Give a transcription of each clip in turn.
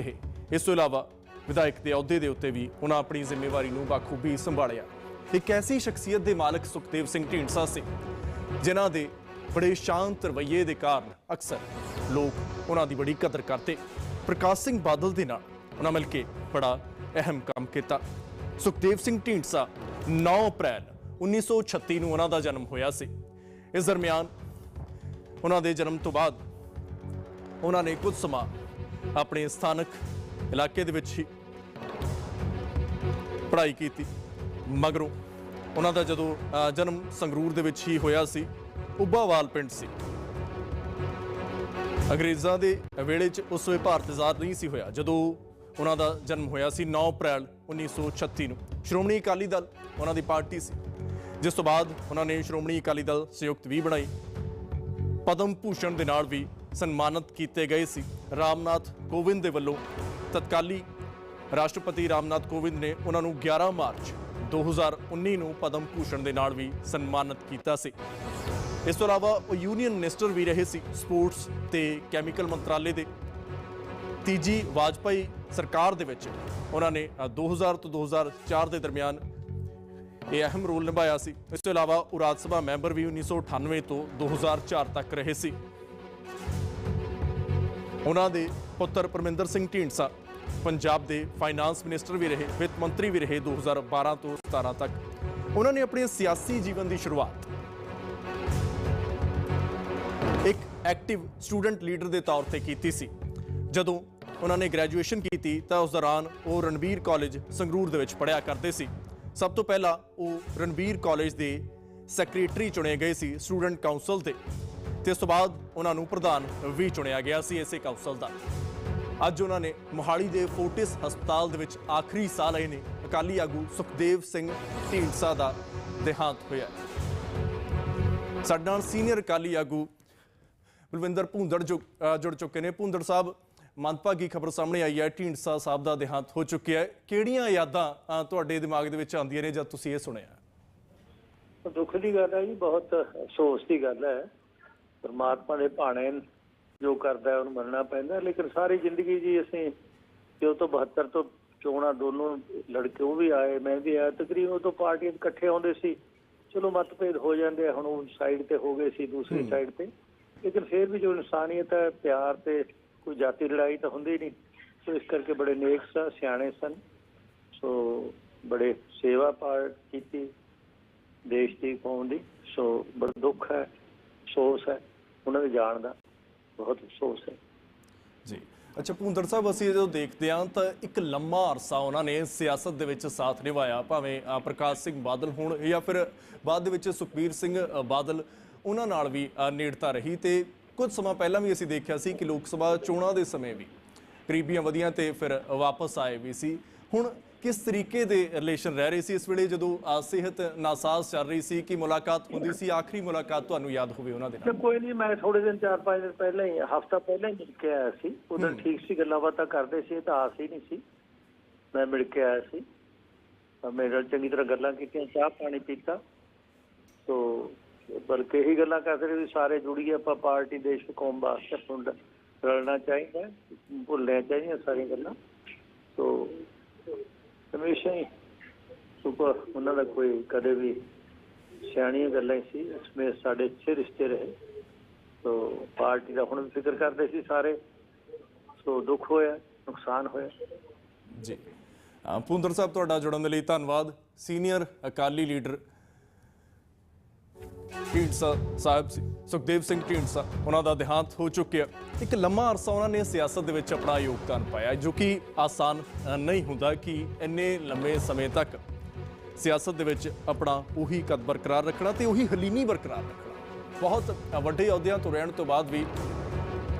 ਰਹੇ ਇਸ ਤੋਂ ਇਲਾਵਾ ਵਿਧਾਇਕ ਦੇ ਅਹੁਦੇ ਦੇ ਉੱਤੇ ਵੀ ਉਹਨਾਂ ਆਪਣੀ ਜ਼ਿੰਮੇਵਾਰੀ ਨੂੰ ਬਾਖੂਬੀ ਸੰਭਾਲਿਆ। ਇੱਕ ਐਸੀ ਸ਼ਖਸੀਅਤ ਦੇ ਮਾਲਕ ਸੁਖਦੇਵ ਸਿੰਘ ਢੀਂਡਸਾ ਸੀ, ਜਿਨ੍ਹਾਂ ਦੇ ਬੜੇ ਸ਼ਾਂਤ ਰਵੱਈਏ ਦੇ ਕਾਰਨ ਅਕਸਰ ਲੋਕ ਉਹਨਾਂ ਦੀ ਬੜੀ ਕਦਰ ਕਰਦੇ। ਪ੍ਰਕਾਸ਼ ਸਿੰਘ ਬਾਦਲ ਦੇ ਨਾਲ ਉਹਨਾਂ ਮਿਲ ਕੇ ਬੜਾ ਅਹਿਮ ਕੰਮ ਕੀਤਾ। ਸੁਖਦੇਵ ਸਿੰਘ ਢੀਂਡਸਾ 9 ਅਪ੍ਰੈਲ 1936 ਨੂੰ ਉਹਨਾਂ ਦਾ ਜਨਮ ਹੋਇਆ ਸੀ। ਇਸ ਦਰਮਿਆਨ ਉਹਨਾਂ ਦੇ ਜਨਮ ਤੋਂ ਬਾਅਦ ਉਹਨਾਂ ਨੇ ਕੁਝ ਸਮਾਂ ਆਪਣੇ ਸਥਾਨਕ ਇਲਾਕੇ ਦੇ ਵਿੱਚ ਹੀ ਪੜ੍ਹਾਈ ਕੀਤੀ। ਮਗਰੋਂ ਉਹਨਾਂ ਦਾ ਜਦੋਂ ਜਨਮ ਸੰਗਰੂਰ ਦੇ ਵਿੱਚ ਹੀ ਹੋਇਆ ਸੀ ਉੱਬਾਵਾਲ ਪਿੰਡ ਸੀ। ਅੰਗਰੇਜ਼ਾਂ ਦੇ ਵੇਲੇ 'ਚ ਉਸ ਵੇਲੇ ਭਾਰਤ ਆਜ਼ਾਦ ਨਹੀਂ ਸੀ ਹੋਇਆ। ਜਦੋਂ ਉਹਨਾਂ ਦਾ ਜਨਮ ਹੋਇਆ ਸੀ 9 ਅਪ੍ਰੈਲ 1936 ਨੂੰ, ਸ਼੍ਰੋਮਣੀ ਅਕਾਲੀ ਦਲ ਉਹਨਾਂ ਦੀ ਪਾਰਟੀ ਸੀ। ਜਿਸ ਤੋਂ ਬਾਅਦ ਉਹਨਾਂ ਨੇ ਸ਼੍ਰੋਮਣੀ ਅਕਾਲੀ ਦਲ ਸੰਯੁਕਤ ਵੀ ਬਣਾਈ। ਪਦਮ ਭੂਸ਼ਣ ਦੇ ਨਾਲ ਵੀ ਸਨਮਾਨਿਤ ਕੀਤੇ ਗਏ ਸੀ। ਰਾਮਨਾਥ ਕੋਵਿੰਦ ਦੇ ਵੱਲੋਂ ਤਤਕਾਲੀ ਰਾਸ਼ਟਰਪਤੀ ਰਾਮਨਾਥ ਕੋਵਿੰਦ ਨੇ ਉਹਨਾਂ ਨੂੰ 11 ਮਾਰਚ 2019 ਨੂੰ ਪਦਮ ਭੂਸ਼ਣ ਦੇ ਨਾਲ ਵੀ ਸਨਮਾਨਿਤ ਕੀਤਾ ਸੀ। ਇਸ ਤੋਂ ਇਲਾਵਾ ਉਹ ਯੂਨੀਅਨ ਮਿਨਿਸਟਰ ਵੀ ਰਹੇ ਸੀ ਸਪੋਰਟਸ ਤੇ ਕੈਮੀਕਲ ਮੰਤਰਾਲੇ ਦੇ। ਤੀਜੀ ਵਾਜਪਾਈ ਸਰਕਾਰ ਦੇ ਵਿੱਚ ਉਹਨਾਂ ਨੇ ਅ, 2000 ਤੋਂ 2004 ਦੇ ਦਰਮਿਆਨ ਇਹ ਅਹਿਮ ਰੋਲ ਨਿਭਾਇਆ ਸੀ। ਇਸ ਤੋਂ ਇਲਾਵਾ ਉਹ ਰਾਜ ਸਭਾ ਮੈਂਬਰ ਵੀ 1998 ਤੋਂ 2004 ਤੱਕ ਰਹੇ ਸੀ। ਉਹਨਾਂ ਦੇ ਪੁੱਤਰ ਪਰਮਿੰਦਰ ਸਿੰਘ ਢੀਂਡਸਾ ਪੰਜਾਬ ਦੇ ਫਾਈਨਾਂਸ ਮਿਨਿਸਟਰ ਵੀ ਰਹੇ, ਵਿੱਤ ਮੰਤਰੀ ਵੀ ਰਹੇ 2012 ਤੋਂ 17 ਤੱਕ। ਉਹਨਾਂ ਨੇ ਆਪਣੇ ਸਿਆਸੀ ਜੀਵਨ ਦੀ ਸ਼ੁਰੂਆਤ ਇੱਕ ਐਕਟਿਵ ਸਟੂਡੈਂਟ ਲੀਡਰ ਦੇ ਤੌਰ ਤੇ ਕੀਤੀ ਸੀ। ਜਦੋਂ ਉਹਨਾਂ ਨੇ ਗ੍ਰੈਜੂਏਸ਼ਨ ਕੀਤੀ ਤਾਂ ਉਸ ਦੌਰਾਨ ਉਹ ਰਣਬੀਰ ਕਾਲਜ ਸੰਗਰੂਰ ਦੇ ਵਿੱਚ ਪੜ੍ਹਿਆ ਕਰਦੇ ਸੀ। ਸਭ ਤੋਂ ਪਹਿਲਾਂ ਉਹ ਰਣਬੀਰ ਕਾਲਜ ਦੇ ਸੈਕਟਰੀ ਚੁਣੇ ਗਏ ਸੀ ਸਟੂਡੈਂਟ ਕਾਉਂਸਲ ਦੇ ਤੇ ਉਸ ਤੋਂ ਬਾਅਦ ਉਹਨਾਂ ਨੂੰ ਪ੍ਰਧਾਨ ਵੀ ਚੁਣਿਆ ਗਿਆ ਸੀ ਇਸੇ ਕਾਉਂਸਲ ਦਾ। ਅੱਜ ਉਹਨਾਂ ਨੇ ਮੋਹਾਲੀ ਦੇ ਫੋਰਟਿਸ ਹਸਪਤਾਲ ਦੇ ਵਿੱਚ ਆਖਰੀ ਸਾਹ ਲਏ ਨੇ। ਅਕਾਲੀ ਆਗੂ ਸੁਖਦੇਵ ਸਿੰਘ ਢੀਂਡਸਾ ਦਾ ਦੇਹਾਂਤ ਹੋਇਆ। ਸਾਡੇ ਨਾਲ ਸੀਨੀਅਰ ਅਕਾਲੀ ਆਗੂ ਬਲਵਿੰਦਰ ਭੁੰਦੜ ਜੋ ਜੁੜ ਚੁੱਕੇ ਨੇ। ਭੁੰਦੜ ਸਾਹਿਬ ਮੰਦਭਾਗੀ ਖਬਰ ਸਾਹਮਣੇ ਆਈ ਹੈ? ਢੀਂਡਸਾ ਸਾਹਿਬ ਦਾ ਦੇਹਾਂਤ ਹੋ ਚੁੱਕਿਆ ਹੈ। ਕਿਹੜੀਆਂ ਯਾਦਾਂ ਤੁਹਾਡੇ ਦਿਮਾਗ ਦੇ ਵਿੱਚ ਆਉਂਦੀਆਂ ਨੇ ਜਦ ਤੁਸੀਂ ਇਹ ਸੁਣਿਆ ਦੁੱਖ ਦੀ ਗੱਲ ਹੈ ਜੀ, ਬਹੁਤ ਅਫਸੋਸ ਦੀ ਗੱਲ ਹੈ। ਪਰਮਾਤਮਾ ਦੇ ਭਾਣੇ ਜੋ ਕਰਦਾ ਹੈ ਉਹਨੂੰ ਮੰਨਣਾ ਪੈਂਦਾ ਲੇਕਿਨ ਸਾਰੀ ਜ਼ਿੰਦਗੀ ਜੀ ਅਸੀਂ ਜੋ ਤੋਂ 72 ਤੋਂ ਚੋਣਾਂ ਦੋਨੋਂ ਲੜਕੇ ਉਹ ਵੀ ਆਏ ਮੈਂ ਵੀ ਆਇਆ ਤਕਰੀਬਨ ਉਹ ਤੋਂ ਪਾਰਟੀਆਂ ਇਕੱਠੇ ਆਉਂਦੇ ਸੀ। ਚਲੋ ਮਤਭੇਦ ਹੋ ਜਾਂਦੇ ਹੁਣ ਉਹ ਸਾਈਡ ਤੇ ਹੋ ਗਏ ਸੀ ਦੂਸਰੀ ਸਾਈਡ ਤੇ। ਲੇਕਿਨ ਫਿਰ ਵੀ ਜੋ ਇਨਸਾਨੀਅਤ ਹੈ ਪਿਆਰ ਤੇ ਕੋਈ ਜਾਤੀ ਲੜਾਈ ਤਾਂ ਹੁੰਦੀ ਨਹੀਂ। ਸੋ ਇਸ ਕਰਕੇ ਬੜੇ ਨੇਕ ਸਨ ਸਿਆਣੇ ਸਨ। ਸੋ ਬੜੇ ਸੇਵਾ ਪਾਰ ਕੀਤੀ ਦੇਸ਼ ਦੀ ਕੌਮ ਦੀ। ਸੋ ਬੜਾ ਦੁੱਖ ਹੈ ਅਫਸੋਸ ਹੈ। ਉਹਨਾਂ ਦੇ ਜਾਣ ਦਾ ਬਹੁਤ ਅਫਸੋਸ ਹੈ। ਜੀ। ਅੱਛਾ ਭੁੰਦੜ ਸਾਹਿਬ, ਅਸੀਂ ਜਦੋਂ ਦੇਖਦੇ ਹਾਂ ਤਾਂ ਇੱਕ ਲੰਮਾ ਅਰਸਾ ਉਹਨਾਂ ਨੇ ਸਿਆਸਤ ਦੇ ਵਿੱਚ ਸਾਥ ਨਿਭਾਇਆ, ਭਾਵੇਂ ਪ੍ਰਕਾਸ਼ ਸਿੰਘ ਬਾਦਲ ਹੋਣ ਜਾਂ ਫਿਰ ਬਾਅਦ ਦੇ ਵਿੱਚ ਸੁਖਬੀਰ ਸਿੰਘ ਬਾਦਲ ਉਹਨਾਂ ਨਾਲ ਵੀ ਨੇੜਤਾ ਰਹੀ ਤੇ ਕੁਝ ਸਮਾਂ ਪਹਿਲਾਂ ਵੀ ਅਸੀਂ ਦੇਖਿਆ ਸੀ ਕਿ ਲੋਕ ਸਭਾ ਚੋਣਾਂ ਦੇ ਸਮੇਂ ਵੀ ਕਰੀਬੀਆਂ ਵਧੀਆਂ ਤੇ ਫਿਰ ਵਾਪਸ ਆਏ ਵੀ ਸੀ। ਹੁਣ ਕਿਸ ਤਰੀਕੇ ਦੇ ਰਿਲੇਸ਼ਨ ਰਹਿ ਰਹੇ ਸੀ ਇਸ ਵੇਲੇ ਜਦੋਂ ਸਿਹਤ ਨਾਸਾਜ਼ ਚੱਲ ਰਹੀ ਸੀ ਕਿ ਮੁਲਾਕਾਤ ਹੁੰਦੀ ਸੀ ਆਖਰੀ ਮੁਲਾਕਾਤ ਤੁਹਾਨੂੰ ਯਾਦ ਹੋਵੇ ਉਹਨਾਂ ਦੇ ਨਾਲ? ਕੋਈ ਨਹੀਂ ਮੈਂ ਥੋੜੇ ਦਿਨ ਚਾਰ ਪੰਜ ਦਿਨ ਪਹਿਲਾਂ ਹੀ ਹਫਤਾ ਪਹਿਲਾਂ ਹੀ ਮਿਲ ਕੇ ਆਇਆ ਸੀ। ਉਦੋਂ ਠੀਕ ਸੀ ਗੱਲਾਂ ਬਾਤਾਂ ਕਰਦੇ ਸੀ ਤਾਂ ਆਸ ਹੀ ਨਹੀਂ ਸੀ। ਮੈਂ ਮਿਲ ਕੇ ਆਇਆ ਸੀ। ਮੇਰੇ ਨਾਲ ਚੰਗੀ ਤਰ੍ਹਾਂ ਗੱਲਾਂ ਕੀਤੀਆਂ ਚਾਹ ਪਾਣੀ ਪੀਤਾ। ਸੋ ਬਲਕਿ ਇਹੀ ਗੱਲਾਂ ਕਰਦੇ ਰਹੇ ਸਾਰੇ ਜੁੜੀਏ ਆਪਾਂ ਪਾਰਟੀ ਦੇਸ਼ ਕੌਮ ਵਾਸਤੇ ਫੁੰਡ ਰਲਣਾ ਚਾਹੀਦਾ ਭੁੱਲਣਾ ਚਾਹੀਦੀਆਂ ਸਾਰੀਆਂ ਗੱਲਾਂ। ਸੋ ਹਮੇਸ਼ਾ ਹੀ। ਸੁਪਰ ਉਹਨਾਂ ਦਾ ਕੋਈ ਕਦੇ ਵੀ ਸਿਆਣੀਆਂ ਗੱਲਾਂ ਹੀ ਸੀ। ਇਸਮੇ ਸਾਡੇ ਅੱਛੇ ਰਿਸ਼ਤੇ ਰਹੇ। ਸੋ ਪਾਰਟੀ ਦਾ ਹੁਣ ਵੀ ਫਿਕਰ ਕਰਦੇ ਸੀ ਸਾਰੇ। ਸੋ ਦੁੱਖ ਹੋਇਆ ਨੁਕਸਾਨ ਹੋਇਆ। ਜੀ। ਅ, ਸਾਹਿਬ ਤੁਹਾਡਾ ਜੁੜਨ ਦੇ ਲਈ ਧੰਨਵਾਦ। ਸੀਨੀਅਰ ਅਕਾਲੀ ਲੀਡਰ ਢੀਂਡਸਾ ਸਾਹਿਬ ਸੀ, ਸੁਖਦੇਵ ਸਿੰਘ ਢੀਂਡਸਾ ਉਹਨਾਂ ਦਾ ਦੇਹਾਂਤ ਹੋ ਚੁੱਕਿਆ। ਇੱਕ ਲੰਮਾ ਅਰਸਾ ਉਹਨਾਂ ਨੇ ਸਿਆਸਤ ਦੇ ਵਿੱਚ ਆਪਣਾ ਯੋਗਦਾਨ ਪਾਇਆ, ਜੋ ਕਿ ਆਸਾਨ ਨਹੀਂ ਹੁੰਦਾ ਕਿ ਇੰਨੇ ਲੰਮੇ ਸਮੇਂ ਤੱਕ ਸਿਆਸਤ ਦੇ ਵਿੱਚ ਆਪਣਾ ਉਹੀ ਕਦ ਬਰਕਰਾਰ ਰੱਖਣਾ ਤੇ ਉਹੀ ਹਲੀਮੀ ਬਰਕਰਾਰ ਰੱਖਣਾ। ਬਹੁਤ ਵੱਡੇ ਅਹੁਦਿਆਂ ਤੋਂ ਰਹਿਣ ਤੋਂ ਬਾਅਦ ਵੀ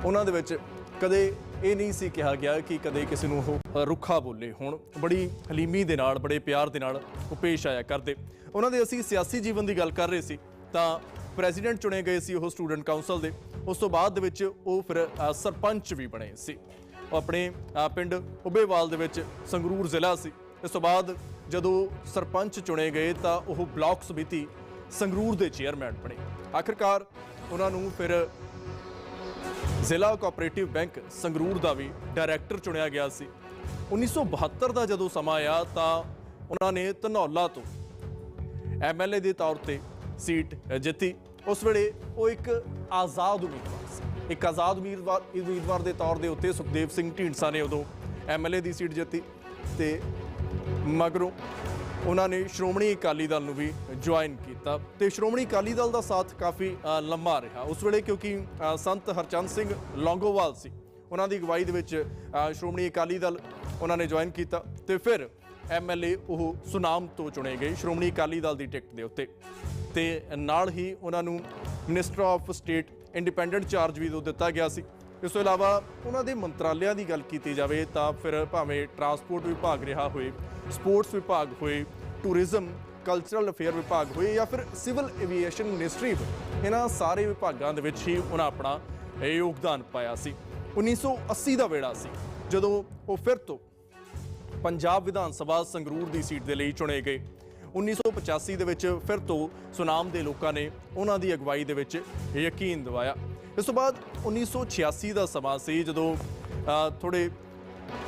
ਉਹਨਾਂ ਦੇ ਵਿੱਚ ਕਦੇ ਇਹ ਨਹੀਂ ਸੀ ਕਿਹਾ ਗਿਆ ਕਿ ਕਦੇ ਕਿਸੇ ਨੂੰ ਉਹ ਰੁੱਖਾ ਬੋਲੇ ਹੁਣ। ਬੜੀ ਹਲੀਮੀ ਦੇ ਨਾਲ, ਬੜੇ ਪਿਆਰ ਦੇ ਨਾਲ ਉਹ ਪੇਸ਼ ਆਇਆ ਕਰਦੇ। ਉਹਨਾਂ ਦੇ ਅਸੀਂ ਸਿਆਸੀ ਜੀਵਨ ਦੀ ਗੱਲ ਕਰ ਰਹੇ ਸੀ। ਤਾਂ ਪ੍ਰੈਜ਼ੀਡੈਂਟ ਚੁਣੇ ਗਏ ਸੀ ਉਹ ਸਟੂਡੈਂਟ ਕਾਉਂਸਲ ਦੇ। ਉਸ ਤੋਂ ਬਾਅਦ ਦੇ ਵਿੱਚ ਉਹ ਫਿਰ ਸਰਪੰਚ ਵੀ ਬਣੇ ਸੀ। ਉਹ ਆਪਣੇ ਪਿੰਡ ਉਬੇਵਾਲ ਦੇ ਵਿੱਚ ਸੰਗਰੂਰ ਜ਼ਿਲ੍ਹਾ ਸੀ। ਇਸ ਤੋਂ ਬਾਅਦ ਜਦੋਂ ਸਰਪੰਚ ਚੁਣੇ ਗਏ ਤਾਂ ਉਹ ਬਲਾਕ ਸਮਿਤੀ ਸੰਗਰੂਰ ਦੇ ਚੇਅਰਮੈਨ ਬਣੇ। ਆਖਿਰਕਾਰ ਉਹਨਾਂ ਨੂੰ ਫਿਰ ਜ਼ਿਲ੍ਹਾ ਕੋਆਪਰੇਟਿਵ ਬੈਂਕ ਸੰਗਰੂਰ ਦਾ ਵੀ ਡਾਇਰੈਕਟਰ ਚੁਣਿਆ ਗਿਆ ਸੀ। 1972 ਦਾ ਜਦੋਂ ਸਮਾਂ ਆਇਆ ਤਾਂ ਉਹਨਾਂ ਨੇ ਧਨੌਲਾ ਤੋਂ ਐਮਐਲਏ ਦੇ ਤੌਰ ਤੇ ਸੀਟ ਜਿੱਤੀ। ਉਸ ਵੇਲੇ ਉਹ ਇੱਕ ਆਜ਼ਾਦ ਉਮੀਦਵਾਰ ਸੀ। ਇੱਕ ਆਜ਼ਾਦ ਉਮੀਦਵਾਰ ਉਮੀਦਵਾਰ ਦੇ ਤੌਰ ਦੇ ਉੱਤੇ ਸੁਖਦੇਵ ਸਿੰਘ ਢੀਂਡਸਾ ਨੇ ਉਦੋਂ ਐਮਐਲਏ ਦੀ ਸੀਟ ਜਿੱਤੀ ਤੇ ਮਗਰੋਂ ਉਹਨਾਂ ਨੇ ਸ਼੍ਰੋਮਣੀ ਅਕਾਲੀ ਦਲ ਨੂੰ ਵੀ ਜੁਆਇਨ ਕੀਤਾ ਤੇ ਸ਼੍ਰੋਮਣੀ ਅਕਾਲੀ ਦਲ ਦਾ ਸਾਥ ਕਾਫੀ ਅ, ਲੰਮਾ ਰਿਹਾ। ਉਸ ਵੇਲੇ ਕਿਉਂਕਿ ਸੰਤ ਹਰਚੰਦ ਸਿੰਘ ਲੌਂਗੋਵਾਲ ਸੀ। ਉਹਨਾਂ ਦੀ ਅਗਵਾਈ ਦੇ ਵਿੱਚ ਸ਼੍ਰੋਮਣੀ ਅਕਾਲੀ ਦਲ ਉਹਨਾਂ ਨੇ ਜੁਆਇਨ ਕੀਤਾ ਤੇ ਫਿਰ ਐਮਐਲਏ ਉਹ ਸੁਨਾਮ ਤੋਂ ਚੁਣੇ ਗਏ ਸ਼੍ਰੋਮਣੀ ਅਕਾਲੀ ਦਲ ਦੀ ਟਿਕਟ ਦੇ ਉੱਤੇ। ਤੇ ਨਾਲ ਹੀ ਉਹਨਾਂ ਨੂੰ minister of state independent charge ਵੀ ਦੋ ਦਿੱਤਾ ਗਿਆ ਸੀ। ਇਸ ਤੋਂ ਇਲਾਵਾ ਉਹਨਾਂ ਦੇ ਮੰਤਰਾਲਿਆਂ ਦੀ ਗੱਲ ਕੀਤੀ ਜਾਵੇ ਤਾਂ ਫਿਰ ਭਾਵੇਂ ਟਰਾਂਸਪੋਰਟ ਵਿਭਾਗ ਰਿਹਾ ਹੋਏ ਸਪੋਰਟਸ ਵਿਭਾਗ ਹੋਏ ਟੂਰਿਜ਼ਮ ਕਲਚਰਲ ਅਫੇਅਰ ਵਿਭਾਗ ਹੋਏ ਜਾਂ ਫਿਰ ਸਿਵਲ ਐਵੀਏਸ਼ਨ ਮਿਨਿਸਟਰੀ ਹੋਏ, ਇਹਨਾਂ ਸਾਰੇ ਵਿਭਾਗਾਂ ਦੇ ਵਿੱਚ ਹੀ ਉਹਨਾਂ ਆਪਣਾ ਯੋਗਦਾਨ ਪਾਇਆ ਸੀ। 1980 ਦਾ ਵੇੜਾ ਸੀ, ਜਦੋਂ ਉਹ ਫਿਰ ਤੋਂ ਪੰਜਾਬ ਵਿਧਾਨ ਸਭਾ ਸੰਗਰੂਰ ਦੀ ਸੀਟ ਦੇ ਲਈ ਚੁਣੇ ਗਏ। 1985 ਦੇ ਵਿੱਚ ਫਿਰ ਤੋਂ ਸੁਨਾਮ ਦੇ ਲੋਕਾਂ ਨੇ ਉਹਨਾਂ ਦੀ ਅਗਵਾਈ ਦੇ ਵਿੱਚ ਯਕੀਨ ਦਿਵਾਇਆ। ਇਸ ਤੋਂ ਬਾਅਦ 1986 ਦਾ ਸਮਾਂ ਸੀ ਜਦੋਂ ਅ, ਥੋੜੇ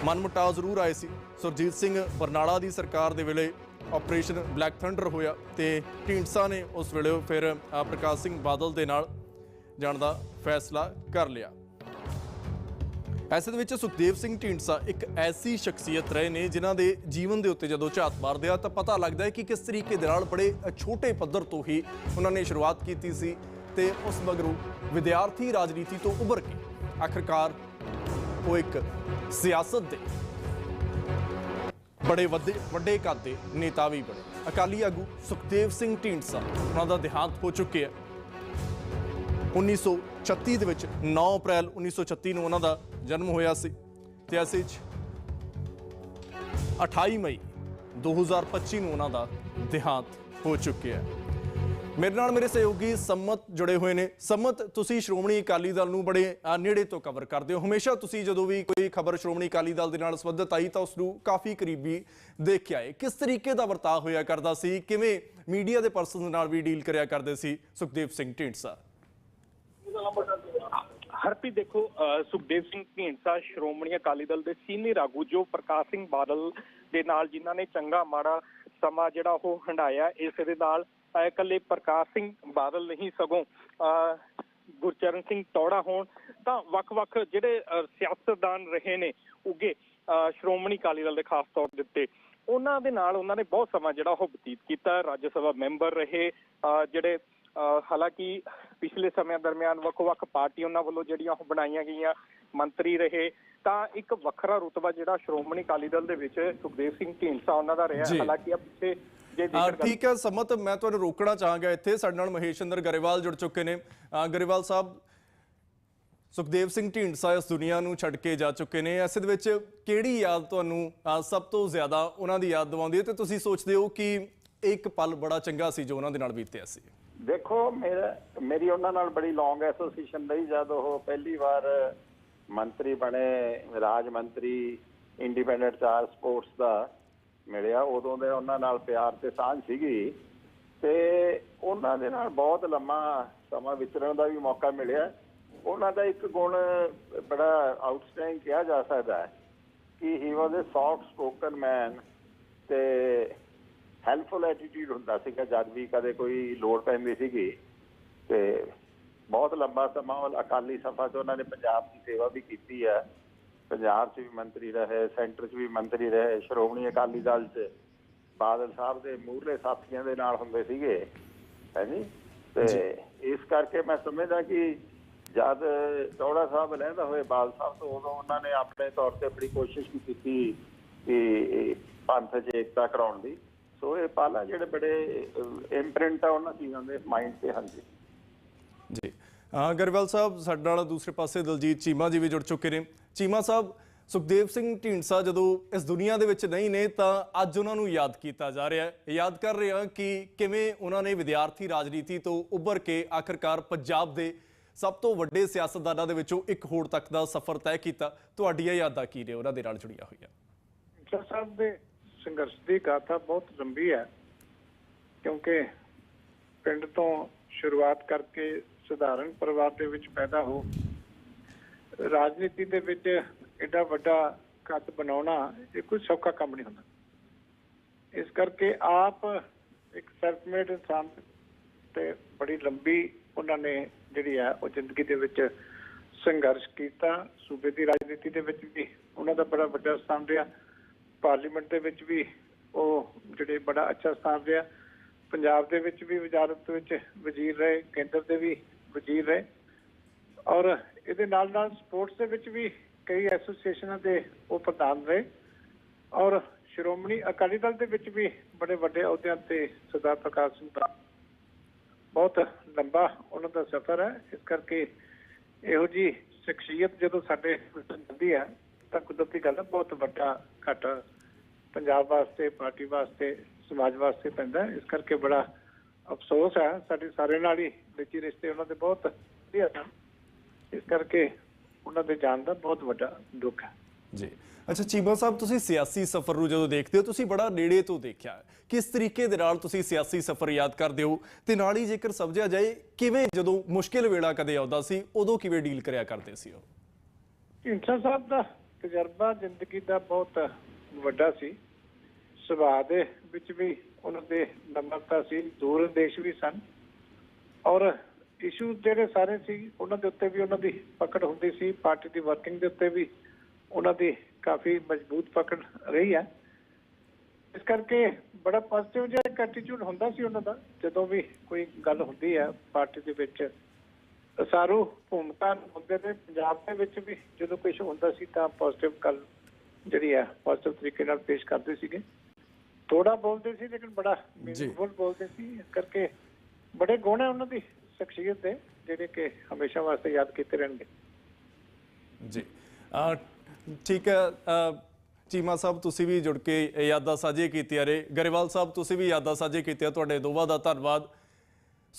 ਮਨਮੁਟਾਵ ਜ਼ਰੂਰ ਆਏ ਸੀ। ਸੁਰਜੀਤ ਸਿੰਘ ਬਰਨਾਲਾ ਦੀ ਸਰਕਾਰ ਦੇ ਵੇਲੇ ਆਪਰੇਸ਼ਨ ਬਲੈਕ ਥੰਡਰ ਹੋਇਆ ਤੇ ਢੀਂਡਸਾ ਨੇ ਉਸ ਵੇਲੇ ਫਿਰ ਪ੍ਰਕਾਸ਼ ਸਿੰਘ ਬਾਦਲ ਦੇ ਨਾਲ ਜਾਣ ਦਾ ਫੈਸਲਾ ਕਰ ਲਿਆ। ਐਸੇ ਦੇ ਵਿੱਚ ਸੁਖਦੇਵ ਸਿੰਘ ਢੀਂਡਸਾ ਇੱਕ ਐਸੀ ਸ਼ਖਸੀਅਤ ਰਹੇ ਨੇ ਜਿਨ੍ਹਾਂ ਦੇ ਜੀਵਨ ਦੇ ਉੱਤੇ ਜਦੋਂ ਝਾਤ ਮਾਰਦੇ ਆ ਤਾਂ ਪਤਾ ਲੱਗਦਾ ਹੈ ਕਿ ਕਿਸ ਤਰੀਕੇ ਦੇ ਨਾਲ ਬੜੇ ਛੋਟੇ ਪੱਧਰ ਤੋਂ ਹੀ ਉਹਨਾਂ ਨੇ ਸ਼ੁਰੂਆਤ ਕੀਤੀ ਸੀ ਤੇ ਉਸ ਮਗਰੋਂ ਵਿਦਿਆਰਥੀ ਰਾਜਨੀਤੀ ਤੋਂ ਉੱਭਰ ਕੇ ਆਖਰਕਾਰ ਉਹ ਇੱਕ ਸਿਆਸਤ ਦੇ ਬੜੇ ਵੱਡੇ ਵੱਡੇ ਕੱਦ ਦੇ ਨੇਤਾ ਵੀ ਬਣੇ। ਅਕਾਲੀ ਆਗੂ ਸੁਖਦੇਵ ਸਿੰਘ ਢੀਂਡਸਾ ਉਹਨਾਂ ਦਾ ਦੇਹਾਂਤ ਹੋ ਚੁੱਕਿਆ ਹੈ 1936 ਦੇ ਵਿੱਚ 9 ਅਪ੍ਰੈਲ 1936 ਨੂੰ ਉਹਨਾਂ ਦਾ ਜਨਮ ਹੋਇਆ ਸੀ ਤੇ ਅਸੀਂ 'ਚ 28 ਮਈ 2025 ਨੂੰ ਉਹਨਾਂ ਦਾ ਦੇਹਾਂਤ ਹੋ ਚੁੱਕਿਆ ਹੈ। ਮੇਰੇ ਨਾਲ ਮੇਰੇ ਸਹਿਯੋਗੀ ਸੰਮਤ ਜੁੜੇ ਹੋਏ ਨੇ। ਸੰਮਤ, ਤੁਸੀਂ ਸ਼੍ਰੋਮਣੀ ਅਕਾਲੀ ਦਲ ਨੂੰ ਬੜੇ ਨੇੜੇ ਤੋਂ ਕਵਰ ਕਰਦੇ ਹੋ। ਹਮੇਸ਼ਾ ਤੁਸੀਂ ਜਦੋਂ ਵੀ ਕੋਈ ਖਬਰ ਸ਼੍ਰੋਮਣੀ ਅਕਾਲੀ ਦਲ ਦੇ ਨਾਲ ਸੰਬੰਧਿਤ ਆਈ ਤਾਂ ਉਸ ਨੂੰ ਕਾਫੀ ਕਰੀਬੀ ਦੇਖ ਕੇ ਆਏ ਕਿਸ ਤਰੀਕੇ ਦਾ ਵਰਤਾਅ ਹੋਇਆ ਕਰਦਾ ਸੀ? ਕਿਵੇਂ ਮੀਡੀਆ ਦੇ ਪਰਸਨ ਨਾਲ ਵੀ ਡੀਲ ਕਰਿਆ ਕਰਦੇ ਸੀ? ਸੁਖਦੇਵ ਸਿੰਘ ਢੀਂਡਸਾ। ਹਰਪ੍ਰੀਤ, ਦੇਖੋ, ਅਹ, ਸੁਖਦੇਵ ਸਿੰਘ ਢੀਂਡਸਾ, ਸ਼੍ਰੋਮਣੀ ਅਕਾਲੀ ਦਲ ਦੇ ਸੀਨੀਅਰ ਆਗੂ ਜੋ ਪ੍ਰਕਾਸ਼ ਸਿੰਘ ਬਾਦਲ ਦੇ ਨਾਲ ਜਿਨ੍ਹਾਂ ਨੇ ਚੰਗਾ ਮਾੜਾ ਸਮਾਂ ਜਿਹੜਾ ਉਹ ਹੰਡਾਇਆ ਇਸ ਦੇ ਨਾਲ ਇਕੱਲੇ ਪ੍ਰਕਾਸ਼ ਸਿੰਘ ਬਾਦਲ ਨਹੀਂ ਸਗੋਂ, ਅਹ, ਗੁਰਚਰਨ ਸਿੰਘ ਟੌੜਾ ਹੋਣ, ਤਾਂ ਵੱਖ-ਵੱਖ ਜਿਹੜੇ ਸਿਆਸਤਦਾਨ ਰਹੇ ਨੇ ਉਗੇ, ਅਹ, ਸ਼੍ਰੋਮਣੀ ਅਕਾਲੀ ਦਲ ਦੇ ਖਾਸ ਤੌਰ ਦੇ ਉੱਤੇ। ਉਹਨਾਂ ਦੇ ਨਾਲ ਉਹਨਾਂ ਨੇ ਬਹੁਤ ਸਮਾਂ ਜਿਹੜਾ ਉਹ ਬਤੀਤ ਕੀਤਾ। ਰਾਜ ਸਭਾ ਮੈਂਬਰ ਰਹੇ, ਅਹ, ਜਿਹੜੇ ਹਾਲਾਂਕਿ ਪਿਛਲੇ ਸਮਿਆਂ ਦਰਮਿਆਨ ਵੱਖ-ਵੱਖ ਪਾਰਟੀ ਉਹਨਾਂ ਵੱਲੋਂ ਜਿਹੜੀਆਂ ਉਹ ਬਣਾਈਆਂ ਗਈਆਂ ਮੰਤਰੀ ਰਹੇ ਤਾਂ ਇੱਕ ਵੱਖਰਾ ਰੁਤਬਾ ਜਿਹੜਾ ਸ਼੍ਰੋਮਣੀ ਅਕਾਲੀ ਦਲ ਦੇ ਵਿੱਚ ਸੁਖਦੇਵ ਸਿੰਘ ਢੀਂਡਸਾ ਉਹਨਾਂ ਦਾ ਰਿਹਾ। ਹਾਲਾਂਕਿ ਆ ਪਿੱਛੇ ਠੀਕ ਹੈ ਸਮਤ ਮੈਂ ਤੁਹਾਨੂੰ ਰੋਕਣਾ ਚਾਹਾਂਗਾ ਇੱਥੇ। ਸਾਡੇ ਨਾਲ ਮਹੇਸ਼ੰਦਰ ਗਰੇਵਾਲ ਜੁੜ ਚੁੱਕੇ ਨੇ। ਗਰੇਵਾਲ ਸਾਹਿਬ ਸੁਖਦੇਵ ਸਿੰਘ ਢੀਂਡਸਾ ਇਸ ਦੁਨੀਆ ਨੂੰ ਛੱਡ ਕੇ ਜਾ ਚੁੱਕੇ ਨੇ। ਐਸੇ ਦੇ ਵਿੱਚ ਕਿਹੜੀ ਯਾਦ ਤੁਹਾਨੂੰ ਸਭ ਤੋਂ ਜ਼ਿਆਦਾ ਉਹਨਾਂ ਦੀ ਯਾਦ ਦਿਵਾਉਂਦੀ ਹੈ? ਤੇ ਤੁਸੀਂ ਸੋਚਦੇ ਹੋ ਕਿ ਇੱਕ ਪਲ ਬੜਾ ਚੰਗਾ ਸੀ ਜੋ ਉਹਨਾਂ ਦੇ ਨਾਲ ਬੀਤਿਆ ਸੀ। ਦੇਖੋ, ਮੇਰਾ, ਮੇਰੀ ਉਹਨਾਂ ਨਾਲ ਬੜੀ ਲੌਂਗ ਐਸੋਸੀਏਸ਼ਨ ਰਹੀ ਜਦ ਉਹ ਪਹਿਲੀ ਵਾਰ ਮੰਤਰੀ ਬਣੇ, ਰਾਜ ਮੰਤਰੀ ਇੰਡੀਪੈਂਡੈਂਟ ਚਾਰ ਸਪੋਰਟਸ ਦਾ ਮਿਲਿਆ। ਉਦੋਂ ਦੇ ਉਹਨਾਂ ਨਾਲ ਪਿਆਰ ਤੇ ਸਾਂਝ ਸੀਗੀ ਤੇ ਉਹਨਾਂ ਦੇ ਨਾਲ ਬਹੁਤ ਲੰਮਾ ਸਮਾਂ ਵਿਚਰਨ ਦਾ ਵੀ ਮੌਕਾ ਮਿਲਿਆ। ਉਹਨਾਂ ਦਾ ਇੱਕ ਗੁਣ ਬੜਾ ਆਊਟਸਟੈਂਡਿੰਗ ਕਿਹਾ ਜਾ ਸਕਦਾ ਹੈ ਕਿ ਹੀ ਵਾਸ ਅ ਸੌਫਟ ਸਪੋਕਨ ਮੈਨ ਤੇ ਹੈਲਪਫੁਲ ਐਟੀਟਿਊਡ ਹੁੰਦਾ ਸੀਗਾ ਜਦ ਵੀ ਕਦੇ ਕੋਈ ਲੋੜ ਪੈਂਦੀ ਸੀਗੀ ਤੇ ਬਹੁਤ ਲੰਬਾ ਸਮਾਂ ਉਹ ਅਕਾਲੀ ਸਭਾ 'ਚ ਉਹਨਾਂ ਨੇ ਪੰਜਾਬ ਦੀ ਸੇਵਾ ਵੀ ਕੀਤੀ ਹੈ। ਪੰਜਾਬ 'ਚ ਵੀ ਮੰਤਰੀ ਰਹੇ ਸੈਂਟਰ 'ਚ ਵੀ ਮੰਤਰੀ ਰਹੇ ਸ਼੍ਰੋਮਣੀ ਅਕਾਲੀ ਦਲ 'ਚ। ਬਾਦਲ ਸਾਹਿਬ ਦੇ ਮੂਹਰਲੇ ਸਾਥੀਆਂ ਦੇ ਨਾਲ ਹੁੰਦੇ ਸੀਗੇ ਹੈਨੀ ਤੇ ਇਸ ਕਰਕੇ ਮੈਂ ਸਮਝਦਾ ਕਿ ਜਦ ਚੌੜਾ ਸਾਹਿਬ ਲੈਂਦਾ ਹੋਏ ਬਾਦਲ ਸਾਹਿਬ ਤੋਂ ਉਦੋਂ ਉਹਨਾਂ ਨੇ ਆਪਣੇ ਤੌਰ ਤੇ ਬੜੀ ਕੋਸ਼ਿਸ਼ ਕੀਤੀ ਕਿ ਪੰਥ 'ਚ ਏਕਤਾ ਕਰਾਉਣ ਦੀ। ਸੋ ਇਹ ਪਾਲਾ ਜਿਹੜੇ ਬੜੇ ਇੰਪ੍ਰਿੰਟ ਆ ਉਹਨਾਂ ਚੀਜ਼ਾਂ ਦੇ ਮਾਈਂਡ ਤੇ ਹਾਂਜੀ। ਜੀ। ਗਰੇਵਾਲ ਸਾਹਿਬ ਸਾਡੇ ਨਾਲ ਦੂਸਰੇ ਪਾਸੇ ਦਲਜੀਤ ਚੀਮਾ ਜੀ ਵੀ ਜੁੜ ਚੁੱਕੇ ਨੇ। ਚੀਮਾ ਸਾਹਿਬ ਸੁਖਦੇਵ ਸਿੰਘ ਢੀਂਡਸਾ ਜਦੋਂ ਇਸ ਦੁਨੀਆ ਦੇ ਵਿੱਚ ਨਹੀਂ ਨੇ ਤਾਂ ਅੱਜ ਉਹਨਾਂ ਨੂੰ ਯਾਦ ਕੀਤਾ ਜਾ ਰਿਹਾ ਹੈ। ਯਾਦ ਕਰ ਰਹੇ ਹਾਂ ਕਿ ਕਿਵੇਂ ਉਹਨਾਂ ਨੇ ਵਿਦਿਆਰਥੀ ਰਾਜਨੀਤੀ ਤੋਂ ਉੱਭਰ ਕੇ ਆਖਰਕਾਰ ਪੰਜਾਬ ਦੇ ਸਭ ਤੋਂ ਵੱਡੇ ਸਿਆਸਤਦਾਨਾਂ ਦੇ ਵਿੱਚੋਂ ਇੱਕ ਹੋਰ ਤੱਕ ਦਾ ਸਫ਼ਰ ਤੈਅ ਕੀਤਾ। ਤੁਹਾਡੀਆਂ ਯਾਦਾਂ ਕੀ ਨੇ? ਉਹਨਾਂ ਦੇ ਨਾਲ ਜੁੜੀਆਂ ਹੋਈਆਂ। ਸਰ ਸਾਹਿਬ ਦੇ ਸੰਘਰਸ਼ ਦੀ ਗਾਥਾ ਬਹੁਤ ਲੰਬੀ ਹੈ, ਕਿਉਂਕਿ ਪਿੰਡ ਤੋਂ ਸ਼ੁਰੂਆਤ ਕਰਕੇ ਸਧਾਰਨ ਪਰਿਵਾਰ ਦੇ ਵਿੱਚ ਪੈਦਾ ਹੋ, ਰਾਜਨੀਤੀ ਦੇ ਵਿੱਚ ਐਡਾ ਵੱਡਾ ਕੱਦ ਬਣਾਉਣਾ ਇਹ ਕੋਈ ਸੌਖਾ ਕੰਮ ਨਹੀਂ ਹੁੰਦਾ। ਇਸ ਕਰਕੇ ਆਪ ਇੱਕ ਸੈਲਫ ਮੇਡ ਇਨਸਾਨ ਤੇ ਬੜੀ ਲੰਬੀ ਉਹਨਾਂ ਨੇ ਜਿਹੜੀ ਹੈ ਉਹ ਜ਼ਿੰਦਗੀ ਦੇ ਵਿੱਚ ਸੰਘਰਸ਼ ਕੀਤਾ। ਸੂਬੇ ਦੀ ਰਾਜਨੀਤੀ ਦੇ ਵਿੱਚ ਵੀ ਉਹਨਾਂ ਦਾ ਬੜਾ ਵੱਡਾ ਸਥਾਨ ਰਿਹਾ। ਪਾਰਲੀਮੈਂਟ ਦੇ ਵਿੱਚ ਵੀ ਉਹ ਜਿਹੜੇ ਬੜਾ ਅੱਛਾ ਸਥਾਨ ਰਿਹਾ। ਪੰਜਾਬ ਦੇ ਵਿੱਚ ਵੀ ਵਜ਼ਾਰਤ ਵਿੱਚ ਵਜ਼ੀਰ ਰਹੇ, ਕੇਂਦਰ ਦੇ ਵੀ ਵਜ਼ੀਰ ਰਹੇ। ਔਰ ਇਹਦੇ ਨਾਲ ਨਾਲ ਸਪੋਰਟਸ ਦੇ ਵਿੱਚ ਵੀ ਕਈ ਐਸੋਸੀਏਸ਼ਨਾਂ ਦੇ ਉਹ ਪ੍ਰਧਾਨ ਰਹੇ। ਔਰ ਸ਼੍ਰੋਮਣੀ ਅਕਾਲੀ ਦਲ ਦੇ ਵਿੱਚ ਵੀ ਬੜੇ ਵੱਡੇ ਅਹੁਦਿਆਂ ਤੇ ਸਰਦਾਰ ਪ੍ਰਕਾਸ਼ ਸਿੰਘ ਦਾ ਬਹੁਤ ਲੰਬਾ ਉਹਨਾਂ ਦਾ ਸਫ਼ਰ ਹੈ। ਇਸ ਕਰਕੇ ਇਹੋ ਜੀ ਸ਼ਖਸੀਅਤ ਜਦੋਂ ਸਾਡੇ ਵਿੱਚ ਹੁੰਦੀ ਹੈ ਤਾਂ ਕੁਦਰਤੀ ਗੱਲ ਹੈ ਬਹੁਤ ਵੱਡਾ ਘਾਟਾ ਪੰਜਾਬ ਵਾਸਤੇ ਪਾਰਟੀ ਵਾਸਤੇ ਸਮਾਜ ਵਾਸਤੇ ਪੈਂਦਾ। ਇਸ ਕਰਕੇ ਬੜਾ ਅਫਸੋਸ ਹੈ। ਸਾਡੇ ਸਾਰੇ ਨਾਲ ਹੀ ਨਿੱਜੀ ਰਿਸ਼ਤੇ ਉਹਨਾਂ ਦੇ ਬਹੁਤ ਵਧੀਆ ਸਨ। ਇਸ ਕਰਕੇ ਉਹਨਾਂ ਦੇ ਜਾਣ ਦਾ ਬਹੁਤ ਵੱਡਾ ਦੁੱਖ ਹੈ। ਜੀ। ਅੱਛਾ ਚੀਮਾ ਸਾਹਿਬ ਤੁਸੀਂ ਸਿਆਸੀ ਸਫ਼ਰ ਨੂੰ ਜਦੋਂ ਦੇਖਦੇ ਹੋ ਤੁਸੀਂ ਬੜਾ ਨੇੜੇ ਤੋਂ ਦੇਖਿਆ। ਕਿਸ ਤਰੀਕੇ ਦੇ ਨਾਲ ਤੁਸੀਂ ਸਿਆਸੀ ਸਫ਼ਰ ਯਾਦ ਕਰਦੇ ਹੋ? ਤੇ ਨਾਲ ਹੀ ਜੇਕਰ ਸਮਝਿਆ ਜਾਏ ਕਿਵੇਂ ਜਦੋਂ ਮੁਸ਼ਕਿਲ ਵੇਲਾ ਕਦੇ ਆਉਂਦਾ ਸੀ ਉਦੋਂ ਕਿਵੇਂ ਡੀਲ ਕਰਿਆ ਕਰਦੇ ਸੀ ਉਹ? ਢੀਂਡਸਾ ਸਾਹਿਬ ਦਾ ਤਜਰਬਾ ਜ਼ਿੰਦਗੀ ਦਾ ਬਹੁਤ ਵੱਡਾ ਸੀ। ਸੁਭਾਅ ਦੇ ਵਿੱਚ ਵੀ ਉਹਨਾਂ ਦੇ ਨਮਰਤਾ ਸੀ, ਦੂਰ ਦੇਸ਼ ਵੀ ਸਨ। ਔਰ ਇਸ਼ੂ ਜਿਹੜੇ ਸਾਰੇ ਸੀ, ਉਹਨਾਂ ਦੇ ਉੱਤੇ ਵੀ ਉਹਨਾਂ ਦੀ ਪਕੜ ਹੁੰਦੀ ਸੀ। ਪਾਰਟੀ ਦੀ ਵਰਕਿੰਗ ਦੇ ਉੱਤੇ ਵੀ ਉਹਨਾਂ ਦੀ ਕਾਫੀ ਮਜ਼ਬੂਤ ਪਕੜ ਰਹੀ ਹੈ। ਇਸ ਕਰਕੇ ਬੜਾ ਪੋਜ਼ਿਟਿਵ ਜਿਹਾ ਇੱਕ ਐਟੀਟਿਊਡ ਹੁੰਦਾ ਸੀ ਉਹਨਾਂ ਦਾ। ਜਦੋਂ ਵੀ ਕੋਈ ਗੱਲ ਹੁੰਦੀ ਹੈ ਪਾਰਟੀ ਦੇ ਵਿੱਚ ਸਾਰੂ ਭੂਮਿਕਾ ਹੁੰਦੇ ਨੇ। ਪੰਜਾਬ ਦੇ ਵਿੱਚ ਵੀ ਜਦੋਂ ਕੁਝ ਹੁੰਦਾ ਸੀ ਤਾਂ ਪੋਜ਼ਿਟਿਵ ਗੱਲ ਜਿਹੜੀ ਹੈ ਪੋਜ਼ਿਟਿਵ ਤਰੀਕੇ ਨਾਲ ਪੇਸ਼ ਕਰਦੇ ਸੀਗੇ। ਥੋੜਾ ਬੋਲਦੇ ਸੀ ਲੇਕਿਨ ਬੜਾ ਮੀਨਿੰਗਫੁਲ ਬੋਲਦੇ ਸੀ। ਇਸ ਕਰਕੇ ਬੜੇ ਗੁਣ ਹੈ ਉਹਨਾਂ ਦੀ ਸ਼ਖਸੀਅਤ ਦੇ ਜਿਹੜੇ ਕਿ ਹਮੇਸ਼ਾ ਵਾਸਤੇ ਯਾਦ ਕੀਤੇ ਰਹਿਣਗੇ। ਜੀ। ਅਹ ਠੀਕ ਹੈ ਚੀਮਾ ਸਾਹਿਬ ਤੁਸੀਂ ਵੀ ਜੁੜ ਕੇ ਯਾਦਾਂ ਸਾਂਝੇ ਕੀਤੀਆਂ ਰੇ ਗਰੇਵਾਲ ਸਾਹਿਬ ਤੁਸੀਂ ਵੀ ਯਾਦਾਂ ਸਾਂਝੇ ਕੀਤੀਆਂ। ਤੁਹਾਡੇ ਦੋਵਾਂ ਦਾ ਧੰਨਵਾਦ।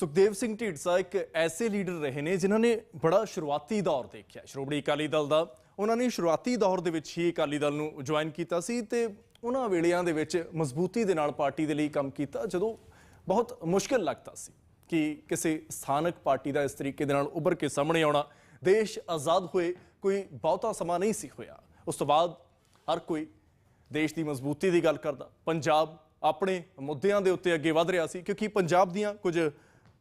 ਸੁਖਦੇਵ ਸਿੰਘ ਢੀਂਡਸਾ ਇੱਕ ਐਸੇ ਲੀਡਰ ਰਹੇ ਨੇ ਜਿਨ੍ਹਾਂ ਨੇ ਬੜਾ ਸ਼ੁਰੂਆਤੀ ਦੌਰ ਦੇਖਿਆ। ਸ਼੍ਰੋਮਣੀ ਅਕਾਲੀ ਦਲ ਦਾ, ਉਹਨਾਂ ਨੇ ਸ਼ੁਰੂਆਤੀ ਦੌਰ ਦੇ ਵਿੱਚ ਹੀ ਅਕਾਲੀ ਦਲ ਨੂੰ ਜੁਆਇਨ ਕੀਤਾ ਸੀ ਤੇ ਉਹਨਾਂ ਵੇਲਿਆਂ ਦੇ ਵਿੱਚ ਮਜ਼ਬੂਤੀ ਦੇ ਨਾਲ ਪਾਰਟੀ ਦੇ ਲਈ ਕੰਮ ਕੀਤਾ, ਜਦੋਂ ਬਹੁਤ ਮੁਸ਼ਕਲ ਲੱਗਦਾ ਸੀ ਕਿ ਕਿਸੇ ਸਥਾਨਕ ਪਾਰਟੀ ਦਾ ਇਸ ਤਰੀਕੇ ਦੇ ਨਾਲ ਉੱਭਰ ਕੇ ਸਾਹਮਣੇ ਆਉਣਾ। ਦੇਸ਼ ਆਜ਼ਾਦ ਹੋਏ ਕੋਈ ਬਹੁਤਾ ਸਮਾਂ ਨਹੀਂ ਸੀ ਹੋਇਆ। ਉਸ ਤੋਂ ਬਾਅਦ ਹਰ ਕੋਈ ਦੇਸ਼ ਦੀ ਮਜ਼ਬੂਤੀ ਦੀ ਗੱਲ ਕਰਦਾ। ਪੰਜਾਬ ਆਪਣੇ ਮੁੱਦਿਆਂ ਦੇ ਉੱਤੇ ਅੱਗੇ ਵਧ ਰਿਹਾ ਸੀ, ਕਿਉਂਕਿ ਪੰਜਾਬ ਦੀਆਂ ਕੁਝ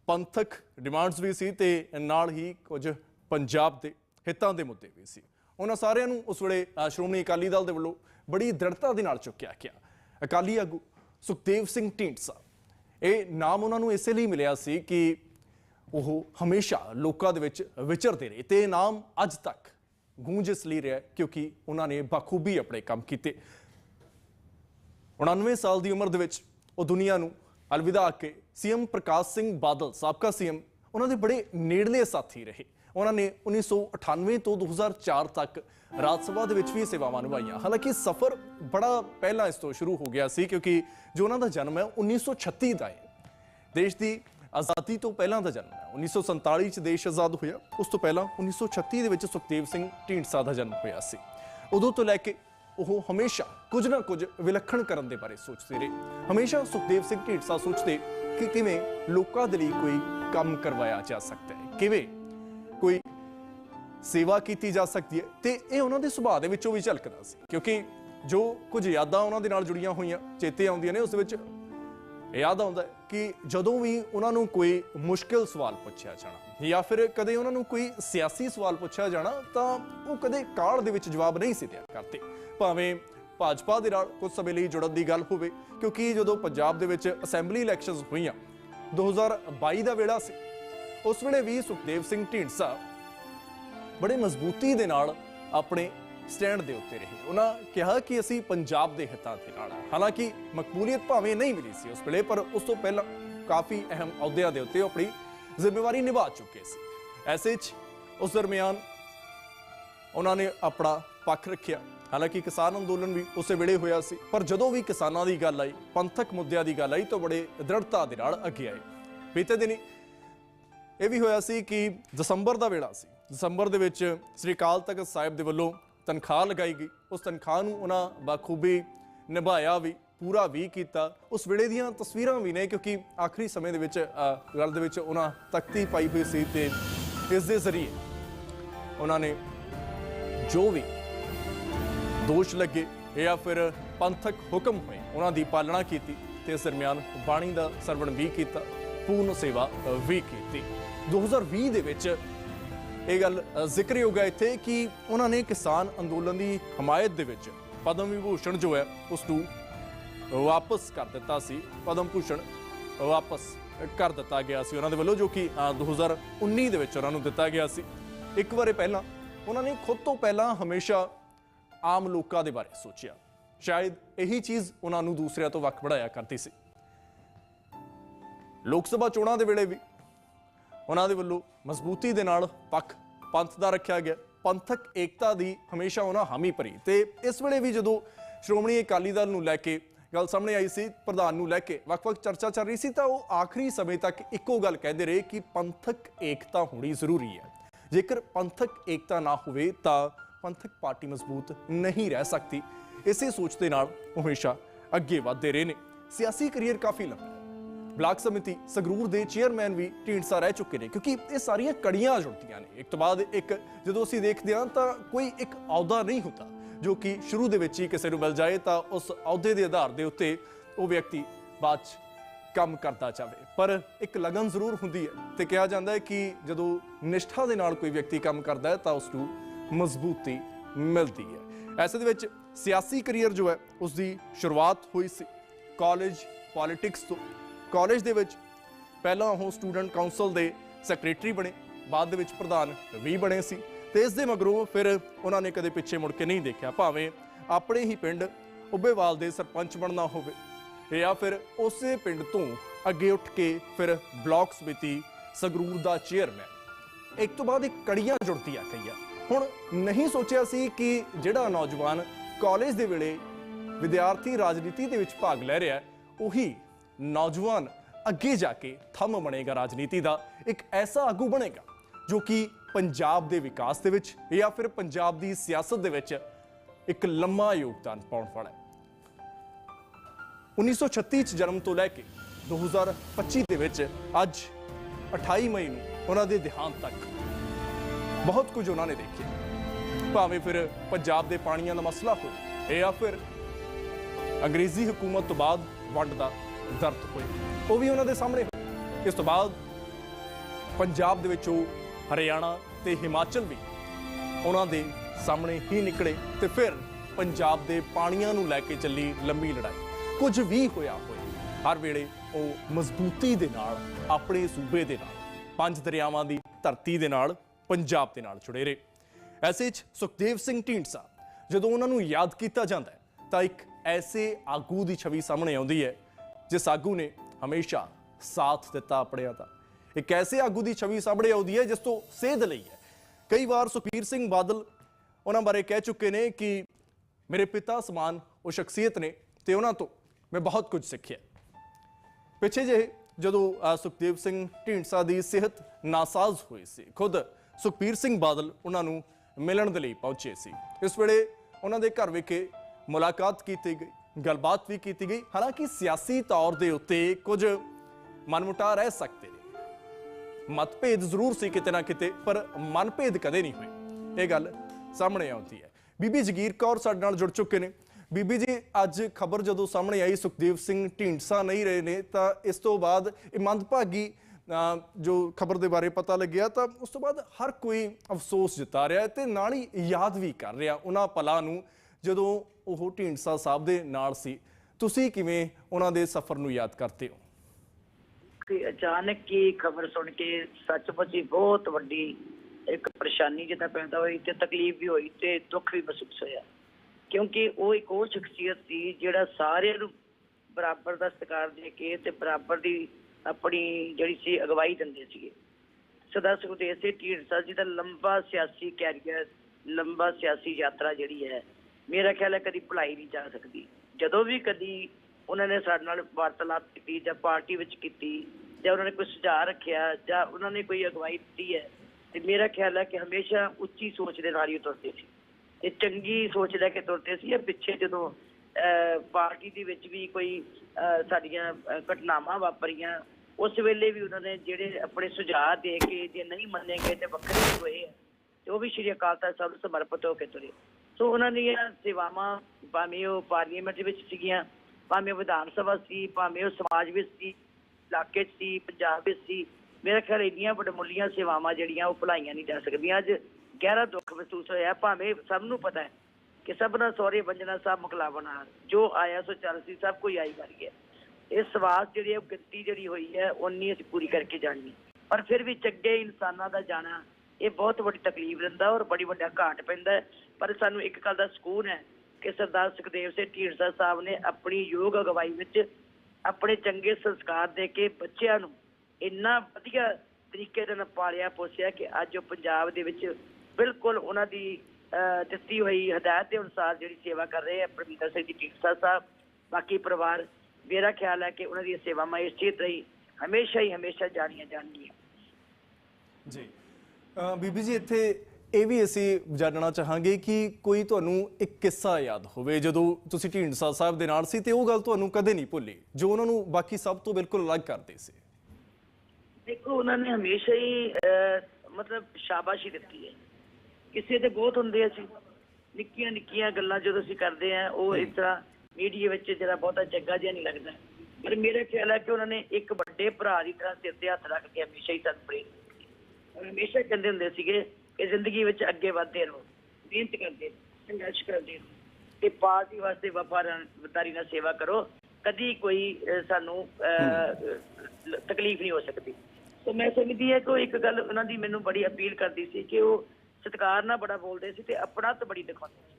ਪੰਥਕ ਡਿਮਾਂਡਸ ਵੀ ਸੀ ਤੇ ਨਾਲ ਹੀ ਕੁਝ ਪੰਜਾਬ ਦੇ ਹਿੱਤਾਂ ਦੇ ਮੁੱਦੇ ਵੀ ਸੀ। ਉਹਨਾਂ ਸਾਰਿਆਂ ਨੂੰ ਉਸ ਵੇਲੇ ਸ਼੍ਰੋਮਣੀ ਅਕਾਲੀ ਦਲ ਦੇ ਵੱਲੋਂ ਬੜੀ ਦ੍ਰਿੜਤਾ ਦੇ ਨਾਲ ਚੁੱਕਿਆ ਗਿਆ। ਅਕਾਲੀ ਆਗੂ ਸੁਖਦੇਵ ਸਿੰਘ ਢੀਂਡਸਾ, ਇਹ ਨਾਮ ਉਹਨਾਂ ਨੂੰ ਇਸੇ ਲਈ ਮਿਲਿਆ ਸੀ ਕਿ ਉਹ ਹਮੇਸ਼ਾ ਲੋਕਾਂ ਦੇ ਵਿੱਚ ਵਿਚਰਦੇ ਰਹੇ ਤੇ ਇਹ ਨਾਮ ਅੱਜ ਤੱਕ ਗੂੰਜ ਇਸ ਲਈ ਰਿਹਾ ਕਿਉਂਕਿ ਉਹਨਾਂ ਨੇ ਬਖੂਬੀ ਆਪਣੇ ਕੰਮ ਕੀਤੇ। 99 ਸਾਲ ਦੀ ਉਮਰ ਦੇ ਵਿੱਚ ਉਹ ਦੁਨੀਆ ਨੂੰ ਅਲਵਿਦਾ ਆਖ ਕੇ ਸੀਐਮ ਪ੍ਰਕਾਸ਼ ਸਿੰਘ ਬਾਦਲ ਸਾਬਕਾ ਸੀਐਮ ਉਹਨਾਂ ਦੇ ਬੜੇ ਨੇੜਲੇ ਸਾਥੀ ਰਹੇ ਉਹਨਾਂ ਨੇ 1998 ਤੋਂ 2004 ਤੱਕ ਰਾਜ ਸਭਾ ਦੇ ਵਿੱਚ ਵੀ ਸੇਵਾਵਾਂ ਨਿਭਾਈਆਂ ਹਾਲਾਂਕਿ ਸਫ਼ਰ ਬੜਾ ਪਹਿਲਾਂ ਇਸ ਤੋਂ ਸ਼ੁਰੂ ਹੋ ਗਿਆ ਸੀ ਕਿਉਂਕਿ ਜੋ ਉਹਨਾਂ ਦਾ ਜਨਮ ਹੈ 1936 ਦਾ ਹੈ ਦੇਸ਼ ਦੀ ਆਜ਼ਾਦੀ ਤੋਂ ਪਹਿਲਾਂ ਦਾ ਜਨਮ ਹੈ 1947 ਚ ਦੇਸ਼ ਆਜ਼ਾਦ ਹੋਇਆ ਉਸ ਤੋਂ ਪਹਿਲਾਂ 1936 ਦੇ ਵਿੱਚ ਸੁਖਦੇਵ ਸਿੰਘ ਢੀਂਡਸਾ ਦਾ ਜਨਮ ਹੋਇਆ ਸੀ ਉਦੋਂ ਤੋਂ ਲੈ ਕੇ ਉਹ ਹਮੇਸ਼ਾ ਕੁਝ ਨਾ ਕੁਝ ਵਿਲੱਖਣ ਕਰਨ ਦੇ ਬਾਰੇ ਸੋਚਦੇ ਰਹੇ। ਹਮੇਸ਼ਾ ਸੁਖਦੇਵ ਸਿੰਘ ਢੀਂਡਸਾ ਸੋਚਦੇ ਕਿ ਕਿਵੇਂ ਲੋਕਾਂ ਦੇ ਲਈ ਕੋਈ ਕੰਮ ਕਰਵਾਇਆ ਜਾ ਸਕਦਾ ਹੈ, ਕਿਵੇਂ ਕੋਈ ਸੇਵਾ ਕੀਤੀ ਜਾ ਸਕਦੀ ਹੈ ਤੇ ਇਹ ਉਹਨਾਂ ਦੇ ਸੁਭਾਅ ਦੇ ਵਿੱਚੋਂ ਵੀ ਝਲਕਦਾ ਸੀ। ਕਿਉਂਕਿ ਜੋ ਕੁਝ ਯਾਦਾਂ ਉਹਨਾਂ ਦੇ ਨਾਲ ਜੁੜੀਆਂ ਹੋਈਆਂ, ਚੇਤੇ ਆਉਂਦੀਆਂ ਨੇ, ਉਸ ਵਿੱਚ ਯਾਦ ਆਉਂਦਾ ਕਿ ਜਦੋਂ ਵੀ ਉਹਨਾਂ ਨੂੰ ਕੋਈ ਮੁਸ਼ਕਿਲ ਸਵਾਲ ਪੁੱਛਿਆ ਜਾਣਾ ਜਾਂ ਫਿਰ ਕਦੇ ਉਹਨਾਂ ਨੂੰ ਕੋਈ ਸਿਆਸੀ ਸਵਾਲ ਪੁੱਛਿਆ ਜਾਣਾ, ਤਾਂ ਉਹ ਕਦੇ ਕਾਲ ਦੇ ਵਿੱਚ ਜਵਾਬ ਨਹੀਂ ਸੀ ਦਿਆ ਕਰਦੇ। ਭਾਵੇਂ ਭਾਜਪਾ ਦੇ ਨਾਲ ਕੁਝ ਸਮੇਂ ਲਈ ਜੁੜਨ ਦੀ ਗੱਲ ਹੋਵੇ, ਕਿਉਂਕਿ ਜਦੋਂ ਪੰਜਾਬ ਦੇ ਵਿੱਚ ਅਸੈਂਬਲੀ ਇਲੈਕਸ਼ਨਸ ਹੋਈਆਂ 2022 ਦਾ ਵੇਲਾ ਸੀ, ਉਸ ਵੇਲੇ ਵੀ ਸੁਖਦੇਵ ਸਿੰਘ ਢੀਂਡਸਾ ਬੜੇ ਮਜ਼ਬੂਤੀ ਦੇ ਨਾਲ ਆਪਣੇ ਸਟੈਂਡ ਦੇ ਉੱਤੇ ਰਹੇ। ਉਹਨਾਂ ਕਿਹਾ ਕਿ ਅਸੀਂ ਪੰਜਾਬ ਦੇ ਹਿੱਤਾਂ ਦੇ ਨਾਲ ਹਾਲਾਂਕਿ ਮਕਬੂਲੀਅਤ ਭਾਵੇਂ ਨਹੀਂ ਮਿਲੀ ਸੀ ਉਸ ਵੇਲੇ, ਪਰ ਉਸ ਤੋਂ ਪਹਿਲਾਂ ਕਾਫੀ ਅਹਿਮ ਅਹੁਦਿਆਂ ਦੇ ਉੱਤੇ ਉਹ ਆਪਣੀ ਜ਼ਿੰਮੇਵਾਰੀ ਨਿਭਾ ਚੁੱਕੇ ਸੀ। ਐਸੇ 'ਚ ਉਸ ਦਰਮਿਆਨ ਉਹਨਾਂ ਨੇ ਆਪਣਾ ਪੱਖ ਰੱਖਿਆ। ਹਾਲਾਂਕਿ ਕਿਸਾਨ ਅੰਦੋਲਨ ਵੀ ਉਸੇ ਵੇਲੇ ਹੋਇਆ ਸੀ, ਪਰ ਜਦੋਂ ਵੀ ਕਿਸਾਨਾਂ ਦੀ ਗੱਲ ਆਈ, ਪੰਥਕ ਮੁੱਦਿਆਂ ਦੀ ਗੱਲ ਆਈ, ਤਾਂ ਬੜੇ ਦ੍ਰਿੜਤਾ ਦੇ ਨਾਲ ਅੱਗੇ ਆਏ। ਬੀਤੇ ਦਿਨੀ ਇਹ ਵੀ ਹੋਇਆ ਸੀ ਕਿ ਦਸੰਬਰ ਦਾ ਵੇਲਾ ਸੀ। ਦਸੰਬਰ ਦੇ ਵਿੱਚ ਸ੍ਰੀ ਅਕਾਲ ਤਖਤ ਸਾਹਿਬ ਦੇ ਵੱਲੋਂ ਤਨਖਾਹ ਲਗਾਈ ਗਈ, ਉਸ ਤਨਖਾਹ ਨੂੰ ਉਹਨਾਂ ਬਾਖੂਬੀ ਨਿਭਾਇਆ ਵੀ, ਪੂਰਾ ਵੀ ਕੀਤਾ। ਉਸ ਵੇਲੇ ਦੀਆਂ ਤਸਵੀਰਾਂ ਵੀ ਨੇ, ਕਿਉਂਕਿ ਆਖਰੀ ਸਮੇਂ ਦੇ ਵਿੱਚ ਗੱਲ ਦੇ ਵਿੱਚ ਉਹਨਾਂ ਤਖਤੀ ਪਾਈ ਹੋਈ ਸੀ ਤੇ ਇਸ ਦੇ ਜ਼ਰੀਏ ਉਹਨਾਂ ਨੇ ਜੋ ਵੀ ਦੋਸ਼ ਲੱਗੇ ਜਾਂ ਫਿਰ ਪੰਥਕ ਹੁਕਮ ਹੋਏ, ਉਹਨਾਂ ਦੀ ਪਾਲਣਾ ਕੀਤੀ ਤੇ ਇਸ ਦਰਮਿਆਨ ਬਾਣੀ ਦਾ ਸਰਵਣ ਵੀ ਕੀਤਾ, ਪੂਰਨ ਸੇਵਾ ਵੀ ਕੀਤੀ। 2020 ਦੇ ਵਿੱਚ ਇਹ ਗੱਲ ਜ਼ਿਕਰਯੋਗ ਹੈ ਇੱਥੇ ਕਿ ਉਹਨਾਂ ਨੇ ਕਿਸਾਨ ਅੰਦੋਲਨ ਦੀ ਹਮਾਇਤ ਦੇ ਵਿੱਚ ਪਦਮ ਵਿਭੂਸ਼ਣ ਜੋ ਹੈ ਉਸ ਨੂੰ ਵਾਪਸ ਕਰ ਦਿੱਤਾ ਸੀ। ਪਦਮ ਭੂਸ਼ਣ ਵਾਪਸ ਕਰ ਦਿੱਤਾ ਗਿਆ ਸੀ ਉਹਨਾਂ ਦੇ ਵੱਲੋਂ ਜੋ ਕਿ ਅ, 2019 ਦੇ ਵਿੱਚ ਉਹਨਾਂ ਨੂੰ ਦਿੱਤਾ ਗਿਆ ਸੀ। ਇੱਕ ਵਾਰੇ ਪਹਿਲਾਂ ਉਹਨਾਂ ਨੇ ਖੁਦ ਤੋਂ ਪਹਿਲਾਂ ਹਮੇਸ਼ਾ ਆਮ ਲੋਕਾਂ ਦੇ ਬਾਰੇ ਸੋਚਿਆ। ਸ਼ਾਇਦ ਇਹੀ ਚੀਜ਼ ਉਹਨਾਂ ਨੂੰ ਦੂਸਰਿਆਂ ਤੋਂ ਵੱਖ ਬਣਾਇਆ ਕਰਦੀ ਸੀ। ਲੋਕ ਸਭਾ ਚੋਣਾਂ ਦੇ ਵੇਲੇ ਵੀ ਉਹਨਾਂ ਦੇ ਵੱਲੋਂ ਮਜ਼ਬੂਤੀ ਦੇ ਨਾਲ ਪੱਖ, ਪੰਥ ਦਾ ਰੱਖਿਆ ਗਿਆ। ਪੰਥਕ ਏਕਤਾ ਦੀ ਹਮੇਸ਼ਾ ਉਹਨਾਂ ਹਾਮੀ ਭਰੀ। ਤੇ ਇਸ ਵੇਲੇ ਵੀ ਜਦੋਂ ਸ਼੍ਰੋਮਣੀ ਅਕਾਲੀ ਦਲ ਨੂੰ ਲੈ ਕੇ ਗੱਲ ਸਾਹਮਣੇ ਆਈ ਸੀ, ਪ੍ਰਧਾਨ ਨੂੰ ਲੈ ਕੇ ਵੱਖ-ਵੱਖ ਚਰਚਾ ਚੱਲ ਰਹੀ ਸੀ, ਤਾਂ ਉਹ ਆਖਰੀ ਸਮੇਂ ਤੱਕ ਇੱਕੋ ਗੱਲ ਕਹਿੰਦੇ ਰਹੇ ਕਿ ਪੰਥਕ ਏਕਤਾ ਹੋਣੀ ਜ਼ਰੂਰੀ ਹੈ। ਜੇਕਰ ਪੰਥਕ ਏਕਤਾ ਨਾ ਹੋਵੇ, ਤਾਂ ਪੰਥਕ ਪਾਰਟੀ ਮਜ਼ਬੂਤ ਨਹੀਂ ਰਹਿ ਸਕਦੀ। ਇਸੇ ਸੋਚ ਦੇ ਨਾਲ ਉਹ ਹਮੇਸ਼ਾ ਅੱਗੇ ਵਧਦੇ ਰਹੇ ਨੇ। ਸਿਆਸੀ ਕਰੀਅਰ ਕਾਫੀ ਲੰਬਾ ਬਲਾਕ ਸਮਿਤੀ ਸੰਗਰੂਰ ਦੇ ਚੇਅਰਮੈਨ ਵੀ ਢੀਂਡਸਾ ਰਹਿ ਚੁੱਕੇ ਨੇ, ਕਿਉਂਕਿ ਇਹ ਸਾਰੀਆਂ ਕੜੀਆਂ ਜੁੜਦੀਆਂ ਨੇ। ਇੱਕ ਤੋਂ ਬਾਅਦ ਇੱਕ, ਜਦੋਂ ਅਸੀਂ ਦੇਖਦੇ ਹਾਂ ਤਾਂ ਕੋਈ ਇੱਕ ਅਹੁਦਾ ਨਹੀਂ ਹੁੰਦਾ, ਜੋ ਕਿ ਸ਼ੁਰੂ ਦੇ ਵਿੱਚ ਹੀ ਕਿਸੇ ਨੂੰ ਮਿਲ ਜਾਏ ਤਾਂ ਉਸ ਅਹੁਦੇ ਦੇ ਆਧਾਰ ਦੇ ਉੱਤੇ ਉਹ ਵਿਅਕਤੀ ਬਾਅਦ 'ਚ ਕੰਮ ਕਰਦਾ ਜਾਵੇ। ਪਰ ਇੱਕ ਲਗਨ ਜ਼ਰੂਰ ਹੁੰਦੀ ਹੈ ਤੇ ਕਿਹਾ ਜਾਂਦਾ ਹੈ ਕਿ ਜਦੋਂ ਨਿਸ਼ਠਾ ਦੇ ਨਾਲ ਕੋਈ ਵਿਅਕਤੀ ਕੰਮ ਕਰਦਾ ਹੈ ਤਾਂ ਉਸ ਨੂੰ ਮਜ਼ਬੂਤੀ ਮਿਲਦੀ ਹੈ। ਐਸੇ ਦੇ ਵਿੱਚ ਸਿਆਸੀ ਕੈਰੀਅਰ ਜੋ ਹੈ, ਉਸ ਦੀ ਸ਼ੁਰੂਆਤ ਹੋਈ ਸੀ। ਕਾਲਜ ਪੋਲਿਟਿਕਸ ਤੋਂ। ਕਾਲਜ ਦੇ ਵਿੱਚ ਪਹਿਲਾਂ ਉਹ ਸਟੂਡੈਂਟ ਕਾਉਂਸਲ ਦੇ ਸੈਕਟਰੀ ਬਣੇ, ਬਾਅਦ ਦੇ ਵਿੱਚ ਪ੍ਰਧਾਨ ਵੀ ਬਣੇ ਸੀ ਤੇ ਇਸ ਦੇ ਮਗਰੋਂ ਫਿਰ ਉਹਨਾਂ ਨੇ ਕਦੇ ਪਿੱਛੇ ਮੁੜ ਕੇ ਨਹੀਂ ਦੇਖਿਆ, ਭਾਵੇਂ ਆਪਣੇ ਹੀ ਪਿੰਡ ਉੱਬੇਵਾਲ ਦੇ ਸਰਪੰਚ ਬਣਨਾ ਹੋਵੇ ਜਾਂ ਫਿਰ ਉਸੇ ਪਿੰਡ ਤੋਂ ਅੱਗੇ ਉੱਠ ਕੇ ਫਿਰ ਬਲਾਕ ਸਮਿਤੀ ਸੰਗਰੂਰ ਦਾ ਚੇਅਰਮੈਨ। ਇੱਕ ਤੋਂ ਬਾਅਦ ਇੱਕ ਕੜੀਆਂ ਜੁੜਦੀਆਂ ਕਈਆਂ ਹੁਣ ਨਹੀਂ ਸੋਚਿਆ ਸੀ ਕਿ ਜਿਹੜਾ ਨੌਜਵਾਨ ਕਾਲਜ ਦੇ ਵੇਲੇ ਵਿਦਿਆਰਥੀ ਰਾਜਨੀਤੀ ਦੇ ਵਿੱਚ ਭਾਗ ਲੈ ਰਿਹਾ ਉਹੀ ਨੌਜਵਾਨ ਅੱਗੇ ਜਾ ਕੇ ਥੰਮ ਬਣੇਗਾ ਰਾਜਨੀਤੀ ਦਾ, ਇੱਕ ਐਸਾ ਆਗੂ ਬਣੇਗਾ ਜੋ ਕਿ ਪੰਜਾਬ ਦੇ ਵਿਕਾਸ ਦੇ ਵਿੱਚ ਜਾਂ ਫਿਰ ਪੰਜਾਬ ਦੀ ਸਿਆਸਤ ਦੇ ਵਿੱਚ ਇੱਕ ਲੰਮਾ ਯੋਗਦਾਨ ਪਾਉਣ ਵਾਲਾ ਹੈ। 1936 ਚ ਜਨਮ ਤੋਂ ਲੈ ਕੇ 2025 ਦੇ ਵਿੱਚ ਅੱਜ 28 ਮਈ ਨੂੰ ਉਹਨਾਂ ਦੇ ਦੇਹਾਂਤ ਤੱਕ ਬਹੁਤ ਕੁਝ ਉਹਨਾਂ ਨੇ ਦੇਖਿਆ। ਭਾਵੇਂ ਫਿਰ ਪੰਜਾਬ ਦੇ ਪਾਣੀਆਂ ਦਾ ਮਸਲਾ ਹੋਵੇ ਜਾਂ ਫਿਰ ਅੰਗਰੇਜ਼ੀ ਹਕੂਮਤ ਤੋਂ ਬਾਅਦ ਵੰਡ ਦਾ ਦਰਦ ਹੋਏ ਉਹ ਵੀ ਉਹਨਾਂ ਦੇ ਸਾਹਮਣੇ ਇਸ ਤੋਂ ਬਾਅਦ ਪੰਜਾਬ ਦੇ ਵਿੱਚ ਉਹ ਹਰਿਆਣਾ ਤੇ ਹਿਮਾਚਲ ਵੀ ਉਹਨਾਂ ਦੇ ਸਾਹਮਣੇ ਹੀ ਨਿਕਲੇ ਤੇ ਫਿਰ ਪੰਜਾਬ ਦੇ ਪਾਣੀਆਂ ਨੂੰ ਲੈ ਕੇ ਚੱਲੀ ਲੰਮੀ ਲੜਾਈ। ਕੁਝ ਵੀ ਹੋਇਆ ਹੋਇਆ ਹਰ ਵੇਲੇ ਉਹ ਮਜ਼ਬੂਤੀ ਦੇ ਨਾਲ, ਆਪਣੇ ਸੂਬੇ ਦੇ ਨਾਲ, ਪੰਜ ਦਰਿਆਵਾਂ ਦੀ ਧਰਤੀ ਦੇ ਨਾਲ, ਪੰਜਾਬ ਦੇ ਨਾਲ ਜੁੜੇ ਰਹੇ। ਐਸੇ 'ਚ ਸੁਖਦੇਵ ਸਿੰਘ ਢੀਂਡਸਾ, ਜਦੋਂ ਉਹਨਾਂ ਨੂੰ ਯਾਦ ਕੀਤਾ ਜਾਂਦਾ ਹੈ, ਤਾਂ ਇੱਕ ਐਸੇ ਆਗੂ ਦੀ ਛਵੀ ਸਾਹਮਣੇ ਆਉਂਦੀ ਹੈ ਜਿਸ ਆਗੂ ਨੇ ਹਮੇਸ਼ਾ ਸਾਥ ਦਿੱਤਾ ਆਪਣਿਆਂ ਦਾ ਇੱਕ ਐਸੇ ਆਗੂ ਦੀ ਛਵੀ ਸਾਹਮਣੇ ਆਉਂਦੀ ਹੈ, ਜਿਸ ਤੋਂ ਸੇਧ ਲਈ ਹੈ। ਕਈ ਵਾਰ ਸੁਖਬੀਰ ਸਿੰਘ ਬਾਦਲ ਉਹਨਾਂ ਬਾਰੇ ਕਹਿ ਚੁੱਕੇ ਨੇ ਕਿ ਮੇਰੇ ਪਿਤਾ ਸਮਾਨ ਉਹ ਸ਼ਖਸੀਅਤ ਨੇ ਤੇ ਉਹਨਾਂ ਤੋਂ ਮੈਂ ਬਹੁਤ ਕੁਝ ਸਿੱਖਿਆ। ਪਿੱਛੇ ਜੇ ਜਦੋਂ ਸੁਖਦੇਵ ਸਿੰਘ ਢੀਂਡਸਾ ਦੀ ਸਿਹਤ ਨਾਸਾਜ਼ ਹੋਈ ਸੀ, ਖੁਦ ਸੁਖਬੀਰ ਸਿੰਘ ਬਾਦਲ ਉਹਨਾਂ ਨੂੰ ਮਿਲਣ ਦੇ ਲਈ ਪਹੁੰਚੇ ਸੀ। ਇਸ ਵੇਲੇ ਉਹਨਾਂ ਦੇ ਘਰ ਵਿਖੇ ਮੁਲਾਕਾਤ ਕੀਤੀ ਗਈ। ਗੱਲਬਾਤ ਵੀ ਕੀਤੀ ਗਈ। ਹਾਲਾਂਕਿ ਸਿਆਸੀ ਤੌਰ ਦੇ ਉੱਤੇ ਕੁਝ ਮਨਮੁਟਾਵ ਰਹਿ ਸਕਦੇ ਨੇ। ਮਤਭੇਦ ਜ਼ਰੂਰ ਸੀ ਕਿਤੇ ਨਾ ਕਿਤੇ, ਪਰ ਮਨਭੇਦ ਕਦੇ ਨਹੀਂ ਹੋਏ। ਇਹ ਗੱਲ ਸਾਹਮਣੇ ਆਉਂਦੀ ਹੈ। ਬੀਬੀ ਜਗੀਰ ਕੌਰ ਸਾਡੇ ਨਾਲ ਜੁੜ ਚੁੱਕੇ ਨੇ। ਬੀਬੀ ਜੀ, ਅੱਜ ਖਬਰ ਜਦੋਂ ਸਾਹਮਣੇ ਆਈ, ਸੁਖਦੇਵ ਸਿੰਘ ਢੀਂਡਸਾ ਨਹੀਂ ਰਹੇ ਨੇ, ਤਾਂ ਇਸ ਤੋਂ ਬਾਅਦ ਇਹ ਮੰਦਭਾਗੀ ਜੋ ਖਬਰ ਦੇ ਬਾਰੇ ਪਤਾ ਲੱਗਿਆ, ਤਾਂ ਉਸ ਤੋਂ ਬਾਅਦ ਹਰ ਕੋਈ ਅਫਸੋਸ ਜਤਾ ਰਿਹਾ ਹੈ ਤੇ ਨਾਲ ਹੀ ਯਾਦ ਵੀ ਕਰ ਰਿਹਾ। ਉਹਨਾਂ ਪਲਾਂ ਨੂੰ ਜਦੋਂ ਉਹ ਢੀਂਡਸਾ ਸਾਹਿਬ ਦੇ ਨਾਲ ਸੀ, ਤੁਸੀਂ ਕਿਵੇਂ ਉਹਨਾਂ ਦੇ ਸਫ਼ਰ ਨੂੰ ਯਾਦ ਕਰਦੇ ਹੋ? ਕਿ ਅਚਾਨਕ ਹੀ ਖਬਰ ਸੁਣ ਕੇ ਸੱਚਮੁੱਚ ਹੀ ਬਹੁਤ ਵੱਡੀ ਇੱਕ ਪਰੇਸ਼ਾਨੀ ਜਿੱਦਾਂ ਪੈਦਾ ਹੋਈ ਤੇ ਤਕਲੀਫ ਵੀ ਹੋਈ ਤੇ ਦੁੱਖ ਵੀ ਮਹਿਸੂਸ ਹੋਇਆ। ਕਿਉਂਕਿ ਉਹ ਇੱਕ ਉਹ ਸ਼ਖਸੀਅਤ ਸੀ ਜਿਹੜਾ ਸਾਰਿਆਂ ਨੂੰ ਬਰਾਬਰ ਦਾ ਸਤਿਕਾਰ ਦੇ ਕੇ ਤੇ ਬਰਾਬਰ ਦੀ ਆਪਣੀ ਜਿਹੜੀ ਸੀ ਅਗਵਾਈ ਦਿੰਦੇ ਸੀਗੇ। ਸਦਾ ਸੁਖਦੇਵ ਸਿੰਘ ਢੀਂਡਸਾ ਜੀ ਦਾ ਲੰਬਾ ਸਿਆਸੀ ਕੈਰੀਅਰ ਲੰਬਾ ਸਿਆਸੀ ਯਾਤਰਾ ਜਿਹੜੀ ਹੈ ਮੇਰਾ ਖਿਆਲ ਹੈ ਕਦੀ ਭੁਲਾਈ ਨਹੀਂ ਜਾ ਸਕਦੀ। ਜਦੋਂ ਵੀ ਕਦੀ ਉਹਨਾਂ ਨੇ ਸਾਡੇ ਨਾਲ ਵਾਰਤਾਲਾਪ ਕੀਤੀ ਜਾਂ ਪਾਰਟੀ ਵਿੱਚ ਕੀਤੀ ਜਾਂ ਉਹਨਾਂ ਨੇ ਕੋਈ ਸੁਝਾਅ ਰੱਖਿਆ ਜਾਂ ਉਹਨਾਂ ਨੇ ਕੋਈ ਅਗਵਾਈ ਦਿੱਤੀ ਹੈ ਤੇ ਮੇਰਾ ਖਿਆਲ ਹੈ ਕਿ ਹਮੇਸ਼ਾ ਉੱਚੀ ਸੋਚ ਦੇ ਨਾਲ ਹੀ ਤੁਰਦੇ ਸੀ। ਤੇ ਚੰਗੀ ਸੋਚ ਲੈ ਕੇ ਤੁਰਦੇ ਸੀ ਇਹ ਪਿੱਛੇ ਜਦੋਂ ਅਹ, ਪਾਰਟੀ ਦੇ ਵਿੱਚ ਵੀ ਕੋਈ ਸਾਡੀਆਂ ਘਟਨਾਵਾਂ ਵਾਪਰੀਆਂ ਉਸ ਵੇਲੇ ਵੀ ਉਹਨਾਂ ਨੇ ਜਿਹੜੇ ਆਪਣੇ ਸੁਝਾਅ ਦੇ ਕੇ ਜੇ ਨਹੀਂ ਮੰਨੇ ਗਏ ਤੇ ਵੱਖਰੇ ਹੋਏ ਆ ਤੇ ਉਹ ਵੀ ਸ਼੍ਰੀ ਅਕਾਲ ਤਖਤ ਸਾਹਿਬ ਨੂੰ ਸਮਰਪਿਤ ਹੋ ਕੇ ਤੁਰੇ। ਸੋ ਉਹਨਾਂ ਦੀਆਂ ਸੇਵਾਵਾਂ ਭਾਵੇਂ ਉਹ ਪਾਰਲੀਮੈਂਟ ਵਿੱਚ ਸੀਗੀਆਂ, ਭਾਵੇਂ ਉਹ ਵਿਧਾਨ ਸਭਾ ਸੀ, ਭਾਵੇਂ ਉਹ ਸਮਾਜ ਵਿੱਚ ਸੀ, ਇਲਾਕੇ 'ਚ ਸੀ, ਪੰਜਾਬ ਵਿੱਚ ਸੀ, ਮੇਰਾ ਖਿਆਲ ਇੰਨੀਆਂ ਵੱਡਮੁੱਲੀਆਂ ਸੇਵਾਵਾਂ ਜਿਹੜੀਆਂ ਉਹ ਭੁਲਾਈਆਂ ਨਹੀਂ ਜਾ ਸਕਦੀਆਂ। ਅੱਜ ਗਹਿਰਾ ਦੁੱਖ ਮਹਿਸੂਸ ਹੋਇਆ, ਭਾਵੇਂ ਸਭ ਨੂੰ ਪਤਾ ਹੈ ਕਿ ਸਭਨਾ ਸਹੁਰੇ ਵੰਜਨਾ ਸਭ ਮੁਕਲਾਵਨਾਰ ਜੋ ਆਇਆ ਸੋ ਚੱਲ ਸੀ, ਸਭ ਕੋਈ ਆਈ ਵਾਰੀ ਹੈ। ਇਹ ਸਵਾਸ ਜਿਹੜੀ ਹੈ ਗਿਣਤੀ ਜਿਹੜੀ ਹੋਈ ਹੈ ਉਨੀ ਅਸੀਂ ਪੂਰੀ ਕਰਕੇ ਜਾਣੀ ਪਰ ਫਿਰ ਵੀ ਚੰਗੇ ਇਨਸਾਨਾਂ ਦਾ ਜਾਣਾ, ਇਹ ਬਹੁਤ ਵੱਡੀ ਤਕਲੀਫ ਦਿੰਦਾ ਔਰ ਬੜੀ ਵੱਡਾ ਘਾਟ ਪੈਂਦਾ ਪਰ ਸਾਨੂੰ ਇੱਕ ਗੱਲ ਦਾ ਸਕੂਨ ਹੈ ਕਿ ਸਰਦਾਰ ਸੁਖਦੇਵ ਸਿੰਘ ਢੀਂਡਸਾ ਸਾਹਿਬ ਨੇ ਆਪਣੀ ਯੋਗ ਅਗਵਾਈ ਵਿੱਚ ਆਪਣੇ ਚੰਗੇ ਸੰਸਕਾਰ ਦੇ ਕੇ ਬੱਚਿਆਂ ਨੂੰ ਇੰਨਾ ਵਧੀਆ ਤਰੀਕੇ ਦੇ ਨਾਲ ਪਾਲਿਆ, ਪੋਸਿਆ ਕਿ ਅੱਜ ਉਹ ਪੰਜਾਬ ਦੇ ਵਿੱਚ ਬਿਲਕੁਲ ਉਹਨਾਂ ਦੀ ਦਿੱਤੀ ਹੋਈ ਹਦਾਇਤ ਦੇ ਅਨੁਸਾਰ ਜਿਹੜੀ ਸੇਵਾ ਕਰ ਰਹੇ ਆ ਪਰਮਿੰਦਰ ਸਿੰਘ ਜੀ ਢੀਂਡਸਾ ਸਾਹਿਬ, ਬਾਕੀ ਪਰਿਵਾਰ, ਮੇਰਾ ਖਿਆਲ ਹੈ ਕਿ ਉਹਨਾਂ ਦੀਆਂ ਸੇਵਾਵਾਂ ਇਸ ਚੀਤ ਰਹੀ ਹਮੇਸ਼ਾ ਹੀ ਹਮੇਸ਼ਾ ਜਾਣੀਆਂ ਜਾਣਗੀਆਂ। ਜੀ। ਬੀਬੀ ਜੀ, ਇੱਥੇ ਇਹ ਵੀ ਅਸੀਂ ਜਾਣਨਾ ਚਾਹਾਂਗੇ ਕਿ ਕੋਈ ਤੁਹਾਨੂੰ ਇੱਕ ਕਿੱਸਾ ਯਾਦ ਹੋਵੇ। ਜਦੋਂ ਤੁਸੀਂ ਢੀਂਡਸਾ ਸਾਹਿਬ ਦੇ ਨਾਲ ਸੀ ਤੇ ਉਹ ਗੱਲ ਤੁਹਾਨੂੰ ਕਦੇ ਨਹੀਂ ਭੁੱਲੀ ਜੋ ਉਹਨਾਂ ਨੂੰ ਬਾਕੀ ਸਭ ਤੋਂ ਬਿਲਕੁਲ ਅਲੱਗ ਕਰਦੀ ਸੀ। ਦੇਖੋ ਉਹਨਾਂ ਨੇ ਹਮੇਸ਼ਾ ਹੀ ਮਤਲਬ ਸ਼ਾਬਾਸ਼ੀ ਦਿੱਤੀ ਹੈ। ਕਿਸੇ ਦੇ ਬਹੁਤ ਹੁੰਦੇ ਅਸੀਂ। ਨਿੱਕੀਆਂ ਨਿੱਕੀਆਂ ਗੱਲਾਂ ਜਦੋਂ ਅਸੀਂ ਕਰਦੇ ਆ ਉਹ ਇਸ ਤਰ੍ਹਾਂ ਮੀਡੀਆ ਵਿੱਚ ਜਿਹੜਾ ਬਹੁਤਾ ਚੰਗਾ ਜਿਹਾ ਨਹੀਂ ਲੱਗਦਾ। ਪਰ ਮੇਰਾ ਖਿਆਲ ਹੈ ਕਿ ਉਹਨਾਂ ਨੇ ਇੱਕ ਵੱਡੇ ਭਰਾ ਦੀ ਤਰ੍ਹਾਂ ਸਿਰ ਤੇ ਹੱਥ ਰੱਖ ਕੇ ਹਮੇਸ਼ਾ ਹੀ ਸਾਨੂੰ ਪ੍ਰੇਰਿਤ ਹਮੇਸ਼ਾ ਕਹਿੰਦੇ ਹੁੰਦੇ ਸੀਗੇ ਕਿ ਜ਼ਿੰਦਗੀ ਵਿੱਚ ਅੱਗੇ ਵਧਦੇ ਰਹੋ ਮਿਹਨਤ ਕਰਦੇ ਰਹੋ, ਸੰਘਰਸ਼ ਕਰਦੇ ਰਹੋ ਤੇ ਪਾਰਟੀ ਵਾਸਤੇ ਵਫਾਦਾਰੀ ਨਾਲ ਸੇਵਾ ਕਰੋ ਕਦੀ ਕੋਈ ਅਹ, ਸਾਨੂੰ ਤਕਲੀਫ ਨਹੀਂ ਹੋ ਸਕਦੀ। ਸੋ ਮੈਂ ਸਮਝਦੀ ਹੈ ਕਿ ਇੱਕ ਗੱਲ ਉਹਨਾਂ ਦੀ ਮੈਨੂੰ ਬੜੀ ਅਪੀਲ ਕਰਦੀ ਸੀ ਕਿ ਉਹ ਸਤਿਕਾਰ ਨਾਲ ਬੜਾ ਬੋਲਦੇ ਸੀ ਤੇ ਆਪਣਾ ਬੜੀ ਦਿਖਾਉਂਦੇ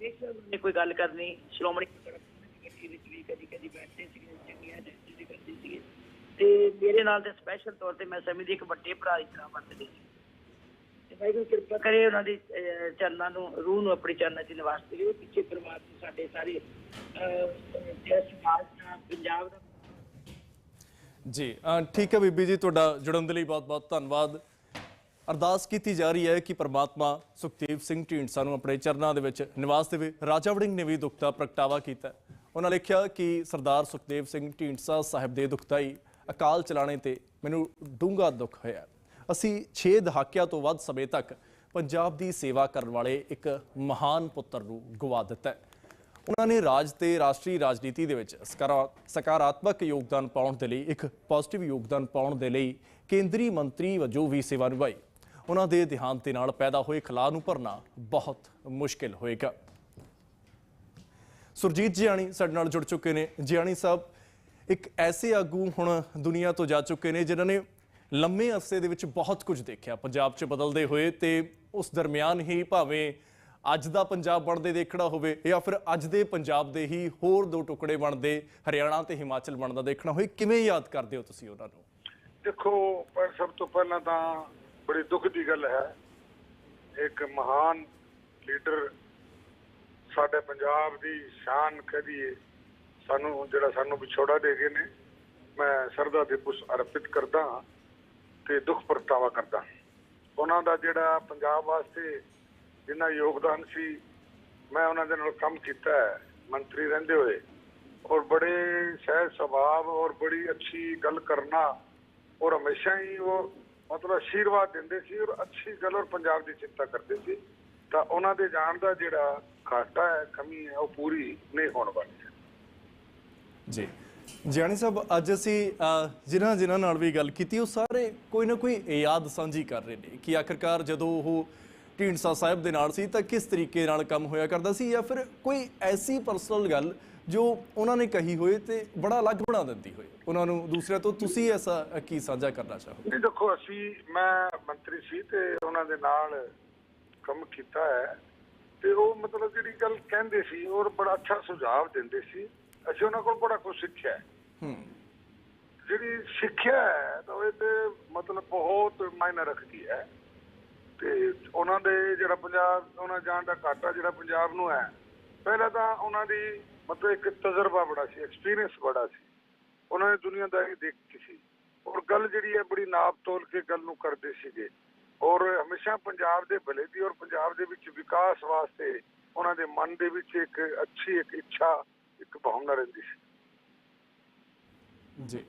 ਸੀ। ਨੇ ਕੋਈ ਗੱਲ ਕਰਨੀ ਸ਼੍ਰੋਮਣੀ ਕਮੇਟੀ ਵਿੱਚ ਵੀ ਕਦੀ ਕਦੀ ਬੈਠਦੇ ਸੀ ਚੰਗੀਆਂ ਡੈਸਟੀ ਕਰਦੇ ਸੀਗੇ। ਤੇ ਮੇਰੇ ਨਾਲ ਤੇ ਸਪੈਸ਼ਲ ਤੌਰ ਤੇ ਮੈਂ ਸਮਝਦੀ ਇੱਕ ਵੱਡੇ ਭਰਾ ਦੀ ਤਰ੍ਹਾਂ ਵਰਤਦੇ ਸੀ। ਵਾਹਿਗੁਰੂ ਕਿਰਪਾ ਕਰੇ ਉਹਨਾਂ ਦੀ ਚਰਨਾਂ ਨੂੰ, ਰੂਹ ਨੂੰ ਆਪਣੀ ਚਰਨਾਂ 'ਚ ਨਿਵਾਸ ਕਰੇ। ਪਿੱਛੇ ਪਰਿਵਾਰ ਸਾਡੇ ਸਾਰੇ ਜਿਹੜਾ ਸਮਾਜ ਦਾ ਪੰਜਾਬ ਦਾ ਜੀ ਠੀਕ ਹੈ ਬੀਬੀ ਜੀ, ਤੁਹਾਡਾ ਜੁੜਨ ਦੇ ਲਈ ਬਹੁਤ-ਬਹੁਤ ਧੰਨਵਾਦ। ਅਰਦਾਸ ਕੀਤੀ ਜਾ ਰਹੀ ਹੈ ਕਿ ਪ੍ਰਮਾਤਮਾ ਸੁਖਦੇਵ ਸਿੰਘ ਢੀਂਡਸਾ ਨੂੰ ਆਪਣੇ ਚਰਨਾਂ ਦੇ ਵਿੱਚ ਨਿਵਾਸ ਦੇਵੇ। ਰਾਜਾ ਵੜਿੰਗ ਨੇ ਵੀ ਦੁੱਖ ਦਾ ਪ੍ਰਗਟਾਵਾ ਕੀਤਾ। ਉਹਨਾਂ ਲਿਖਿਆ ਕਿ ਸਰਦਾਰ ਸੁਖਦੇਵ ਸਿੰਘ ਢੀਂਡਸਾ ਸਾਹਿਬ ਦੇ ਦੁਖਦਾਈ ਅਕਾਲ ਚਲਾਣੇ ਤੇ ਮੈਨੂੰ ਡੂੰਘਾ ਦੁੱਖ ਹੋਇਆ। ਅਸੀਂ 6 ਦਹਾਕਿਆਂ ਤੋਂ ਵੱਧ ਸਮੇਂ ਤੱਕ ਪੰਜਾਬ ਦੀ ਸੇਵਾ ਕਰਨ ਵਾਲੇ ਇੱਕ ਮਹਾਨ ਪੁੱਤਰ ਨੂੰ ਗਵਾ ਦਿੱਤਾ ਹੈ। ਉਹਨਾਂ ਨੇ ਰਾਜ ਤੇ ਰਾਸ਼ਟਰੀ ਰਾਜਨੀਤੀ ਦੇ ਵਿੱਚ ਸਕਰਾ- ਸਕਾਰਾਤਮਕ ਯੋਗਦਾਨ ਪਾਉਣ ਦੇ ਲਈ, ਇੱਕ ਪੋਜ਼ਿਟਿਵ ਯੋਗਦਾਨ ਪਾਉਣ ਦੇ ਲਈ ਕੇਂਦਰੀ ਮੰਤਰੀ ਵਜੋਂ ਵੀ ਸੇਵਾ ਨਿਭਾਈ। ਉਹਨਾਂ ਦੇ ਦੇਹਾਂਤ ਦੇ ਨਾਲ ਪੈਦਾ ਹੋਏ ਖਲਾਅ ਨੂੰ ਭਰਨਾ ਬਹੁਤ ਮੁਸ਼ਕਿਲ ਹੋਏਗਾ। ਸੁਰਜੀਤ ਜਿਆਣੀ ਸਾਡੇ ਨਾਲ ਜੁੜ ਚੁੱਕੇ ਨੇ। ਜਿਆਣੀ ਸਾਹਿਬ, ਇੱਕ ਐਸੇ ਆਗੂ ਹੁਣ ਦੁਨੀਆ ਤੋਂ ਜਾ ਚੁੱਕੇ ਨੇ ਜਿਨ੍ਹਾਂ ਨੇ ਲੰਮੇ ਅਰਸੇ ਦੇ ਵਿੱਚ ਬਹੁਤ ਕੁਝ ਦੇਖਿਆ, ਪੰਜਾਬ 'ਚ ਬਦਲਦੇ ਹੋਏ ਤੇ ਉਸ ਦਰਮਿਆਨ ਹੀ ਭਾਵੇਂ ਅੱਜ ਦਾ ਪੰਜਾਬ ਬਣਦੇ ਦੇਖਣਾ ਹੋਵੇ ਜਾਂ ਫਿਰ ਅੱਜ ਦੇ ਪੰਜਾਬ ਦੇ ਹੀ ਹੋਰ ਦੋ ਟੁਕੜੇ ਬਣਦੇ, ਹਰਿਆਣਾ ਤੇ ਹਿਮਾਚਲ ਬਣਦਾ ਦੇਖਣਾ ਹੋਵੇ ਕਿਵੇਂ ਯਾਦ ਕਰਦੇ ਹੋ ਤੁਸੀਂ ਉਹਨਾਂ ਨੂੰ? ਦੇਖੋ, ਪਰ ਸਭ ਤੋਂ ਪਹਿਲਾਂ ਤਾਂ ਬੜੀ ਦੁੱਖ ਦੀ ਗੱਲ ਹੈ, ਇੱਕ ਮਹਾਨ ਲੀਡਰ ਸਾਡੇ ਪੰਜਾਬ ਦੀ ਸ਼ਾਨ ਕਹਦੀਏ ਸਾਨੂੰ ਜਿਹੜਾ ਸਾਨੂੰ ਵਿਛੋੜਾ ਦੇ ਗਏ ਨੇ, ਮੈਂ ਸਰਦਾ ਦੇ ਪੁਸ਼ ਅਰਪਿਤ ਕਰਦਾ ਹਾਂ ਤੇ ਦੁੱਖ ਪ੍ਰਗਟਾਵਾ ਕਰਦਾ। ਉਹਨਾਂ ਦਾ ਜਿਹੜਾ ਪੰਜਾਬ ਵਾਸਤੇ ਜਿੰਨਾ ਯੋਗਦਾਨ ਸੀ, ਮੈਂ ਉਹਨਾਂ ਦੇ ਨਾਲ ਕੰਮ ਕੀਤਾ ਹੈ, ਮੰਤਰੀ ਰਹਿੰਦੇ ਹੋਏ। ਔਰ ਬੜੇ ਸਹਿਜ ਸੁਭਾਅ ਔਰ ਬੜੀ ਅੱਛੀ ਗੱਲ ਕਰਨਾ, ਔਰ ਹਮੇਸ਼ਾ ਹੀ ਉਹ ਮਤਲਬ ਆਸ਼ੀਰਵਾਦ ਦਿੰਦੇ ਸੀ ਔਰ ਅੱਛੀ ਗੱਲ ਔਰ ਪੰਜਾਬ ਦੀ ਚਿੰਤਾ ਕਰਦੇ ਸੀ। ਤਾਂ ਉਹਨਾਂ ਦੇ ਜਾਣ ਦਾ ਜਿਹੜਾ ਘਾਟਾ ਹੈ, ਕਮੀ ਹੈ, ਉਹ ਪੂਰੀ ਨਹੀਂ ਹੋਣ ਵਾਲੀ। ਹੈ ਜੀ। ਜਿਆਣੀ ਸਾਹਿਬ, ਅੱਜ ਅਸੀਂ ਜਿਨ੍ਹਾਂ ਜਿਨ੍ਹਾਂ ਨਾਲ ਵੀ ਗੱਲ ਕੀਤੀ, ਉਹ ਸਾਰੇ ਕੋਈ ਨਾ ਕੋਈ ਯਾਦ ਸਾਂਝੀ ਕਰ ਰਹੇ ਨੇ ਕਿ ਆਖਰਕਾਰ ਜਦੋਂ ਉਹ ਢੀਂਡਸਾ ਸਾਹਿਬ ਦੇ ਨਾਲ ਸੀ, ਤਾਂ ਕਿਸ ਤਰੀਕੇ ਨਾਲ ਕੰਮ ਹੋਇਆ ਕਰਦਾ ਸੀ ਜਾਂ ਫਿਰ ਕੋਈ ਐਸੀ ਪਰਸਨਲ ਗੱਲ ਜੋ ਉਹਨਾਂ ਨੇ ਕਹੀ ਹੋਏ ਤੇ ਬੜਾ ਅਲੱਗ ਬਣਾ ਦਿੰਦੀ ਹੋਏ? ਉਹਨਾਂ ਨੂੰ ਦੂਸਰਿਆਂ ਤੋਂ ਤੁਸੀਂ ਐਸਾ ਕੀ ਸਾਂਝਾ ਕਰਨਾ ਚਾਹੋ ਨਹੀਂ, ਦੇਖੋ, ਅਸੀਂ, ਮੈਂ ਮੰਤਰੀ ਸੀ ਤੇ ਉਹਨਾਂ ਦੇ ਨਾਲ ਕੰਮ ਕੀਤਾ ਹੈ ਤੇ ਉਹ ਮਤਲਬ ਜਿਹੜੀ ਗੱਲ ਕਹਿੰਦੇ ਸੀ ਔਰ ਬੜਾ ਅੱਛਾ ਸੁਝਾਅ ਦਿੰਦੇ ਸੀ। ਅਸੀਂ ਉਹਨਾਂ ਕੋਲ ਬੜਾ ਕੁਝ ਸਿੱਖਿਆ ਹੈ। ਹੂੰ। ਜਿਹੜੀ ਸਿੱਖਿਆ ਹੈ ਤਾਂ ਉਹ ਤੇ ਮਤਲਬ ਬਹੁਤ ਮਾਇਨਾ ਰੱਖਦੀ ਹੈ। ਤੇ ਉਹਨਾਂ ਦੇ ਜਿਹੜਾ ਪੰਜਾਬ ਉਹਨਾਂ ਜਾਣ ਦਾ ਘਾਟਾ ਜਿਹੜਾ ਪੰਜਾਬ ਨੂੰ ਹੈ ਪਹਿਲਾਂ ਤਾਂ ਉਹਨਾਂ ਦੀ ਮਤਲਬ ਇੱਕ ਤਜਰਬਾ ਬੜਾ ਸੀ ਐਕਸਪੀਰੀਅੰਸ ਬੜਾ ਸੀ। ਉਹਨਾਂ ਨੇ ਦੁਨੀਆਦਾਰੀ ਦੇਖੀ ਸੀ। ਔਰ ਗੱਲ ਜਿਹੜੀ ਹੈ ਬੜੀ ਨਾਪ ਤੋਲ ਕੇ ਗੱਲ ਨੂੰ ਕਰਦੇ ਸੀਗੇ। ਔਰ ਹਮੇਸ਼ਾ ਪੰਜਾਬ ਦੇ ਭਲੇ ਦੀ ਔਰ ਪੰਜਾਬ ਦੇ ਵਿੱਚ ਵਿਕਾਸ ਵਾਸਤੇ ਉਹਨਾਂ ਦੇ ਮਨ ਦੇ ਵਿੱਚ ਇੱਕ ਅੱਛੀ ਇੱਕ ਇੱਛਾ ਇੱਕ ਭਾਵਨਾ ਰਹਿੰਦੀ ਸੀ। ਜੀ।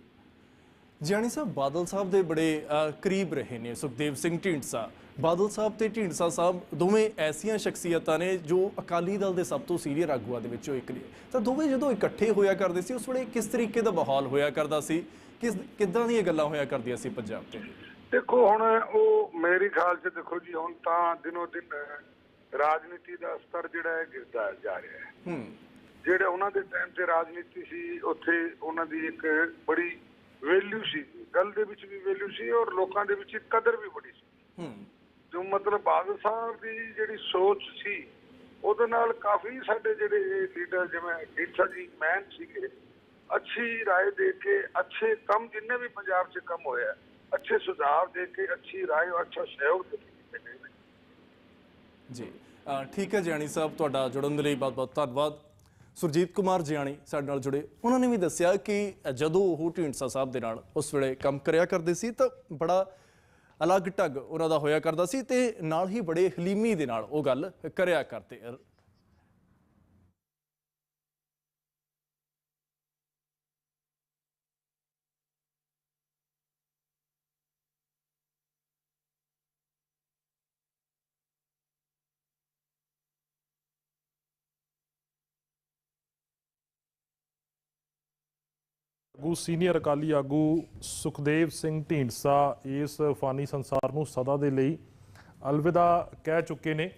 ਜਿਆਣੀ ਸਾਹਿਬ ਬਾਦਲ ਸਾਹਿਬ ਦੇ ਬੜੇ ਕਰੀਬ ਰਹੇ ਨੇ ਸੁਖਦੇਵ ਸਿੰਘ ਢੀਂਡਸਾ। ਬਾਦਲ ਸਾਹਿਬ ਤੇ ਢੀਂਡਸਾ ਸਾਹਿਬ ਦੋਵੇਂ ਐਸੀਆਂ ਸ਼ਖਸੀਅਤਾਂ ਨੇ ਜੋ ਅਕਾਲੀ ਦਲ ਦੇ ਸਭ ਤੋਂ ਸੀਨੀਅਰ ਆਗੂਆਂ ਦੇ ਵਿੱਚੋਂ ਇੱਕ ਨੇ। ਤਾਂ ਦੋਵੇਂ ਜਦੋਂ ਇਕੱਠੇ ਹੋਇਆ ਕਰਦੇ ਸੀ ਉਸ ਵੇਲੇ ਕਿਸ ਤਰੀਕੇ ਦਾ ਮਾਹੌਲ ਹੋਇਆ ਕਰਦਾ ਸੀ? ਕਿਸ ਕਿੱਦਾਂ ਦੀਆਂ ਗੱਲਾਂ ਹੋਇਆ ਕਰਦੀਆਂ ਸੀ ਪੰਜਾਬ ਤੇ? ਦੇਖੋ ਹੁਣ ਉਹ ਮੇਰੇ ਖਿਆਲ 'ਚ ਦੇਖੋ ਜੀ ਹੁਣ ਤਾਂ ਦਿਨੋ ਦਿਨ ਰਾਜਨੀਤੀ ਦਾ ਸਤਰ ਜਿਹੜਾ ਹੈ ਗਿਰਦਾ ਜਾ ਰਿਹਾ ਹੈ। ਹੂੰ। ਜਿਹੜੇ ਉਹਨਾਂ ਦੇ ਟਾਈਮ ਤੇ ਰਾਜਨੀਤੀ ਸੀ ਉੱਥੇ ਉਹਨਾਂ ਦੀ ਇੱਕ ਬੜੀ ਵੈਲਿਊ ਸੀ ਗੱਲ ਦੇ ਵਿੱਚ ਵੀ ਵੈਲਿਊ ਸੀ ਔਰ ਲੋਕਾਂ ਦੇ ਵਿੱਚ ਕਦਰ ਵੀ ਬੜੀ ਸੀ ਹੂੰ ਜੋ ਮਤਲਬ ਬਾਦਲ ਸਾਹਿਬ ਦੀ ਜਿਹੜੀ ਸੋਚ ਸੀ ਉਹਦੇ ਨਾਲ ਕਾਫੀ ਸਾਡੇ ਜਿਹੜੇ ਲੀਡਰ ਜਿਵੇਂ ਢੀਂਡਸਾ ਜੀ ਮੈਨ ਸੀਗੇ ਅੱਛੀ رائے ਦੇ ਕੇ ਅੱਛੇ ਕੰਮ ਜਿੰਨੇ ਵੀ ਪੰਜਾਬ 'ਚ ਕੰਮ ਹੋਇਆ ਅੱਛੇ ਸੁਝਾਅ ਦੇ ਕੇ ਅੱਛੀ رائے ਔਰ ਅੱਛਾ ਸਹਿਯੋਗ ਦੇ ਕੇ ਕੀਤੇ ਗਏ ਨੇ। ਜੀ ਅ, ਠੀਕ ਹੈ ਜਿਆਣੀ ਸਾਹਿਬ ਤੁਹਾਡਾ ਜੁੜਨ ਦੇ ਲਈ ਬਹੁਤ-ਬਹੁਤ ਧੰਨਵਾਦ ਸੁਰਜੀਤ ਕੁਮਾਰ ਜਿਆਣੀ ਸਾਡੇ ਨਾਲ ਜੁੜੇ। ਉਹਨਾਂ ਨੇ ਵੀ ਦੱਸਿਆ ਕਿ ਜਦੋਂ ਉਹ ਢੀਂਡਸਾ ਸਾਹਿਬ ਦੇ ਨਾਲ ਉਸ ਵੇਲੇ ਕੰਮ ਕਰਿਆ ਕਰਦੇ ਸੀ ਤਾਂ ਬੜਾ ਅਲੱਗ ਢੰਗ ਉਹਨਾਂ ਦਾ ਹੋਇਆ ਕਰਦਾ ਸੀ ਤੇ ਨਾਲ ਹੀ ਬੜੇ ਹਲੀਮੀ ਦੇ ਨਾਲ ਉਹ ਗੱਲ ਕਰਿਆ ਕਰਦੇ ਆਗੂ ਸੀਨੀਅਰ ਅਕਾਲੀ ਆਗੂ ਸੁਖਦੇਵ ਸਿੰਘ ਢੀਂਡਸਾ ਇਸ ਫਾਨੀ ਸੰਸਾਰ ਨੂੰ ਸਦਾ ਦੇ ਲਈ ਅਲਵਿਦਾ ਕਹਿ ਚੁੱਕੇ ਨੇ।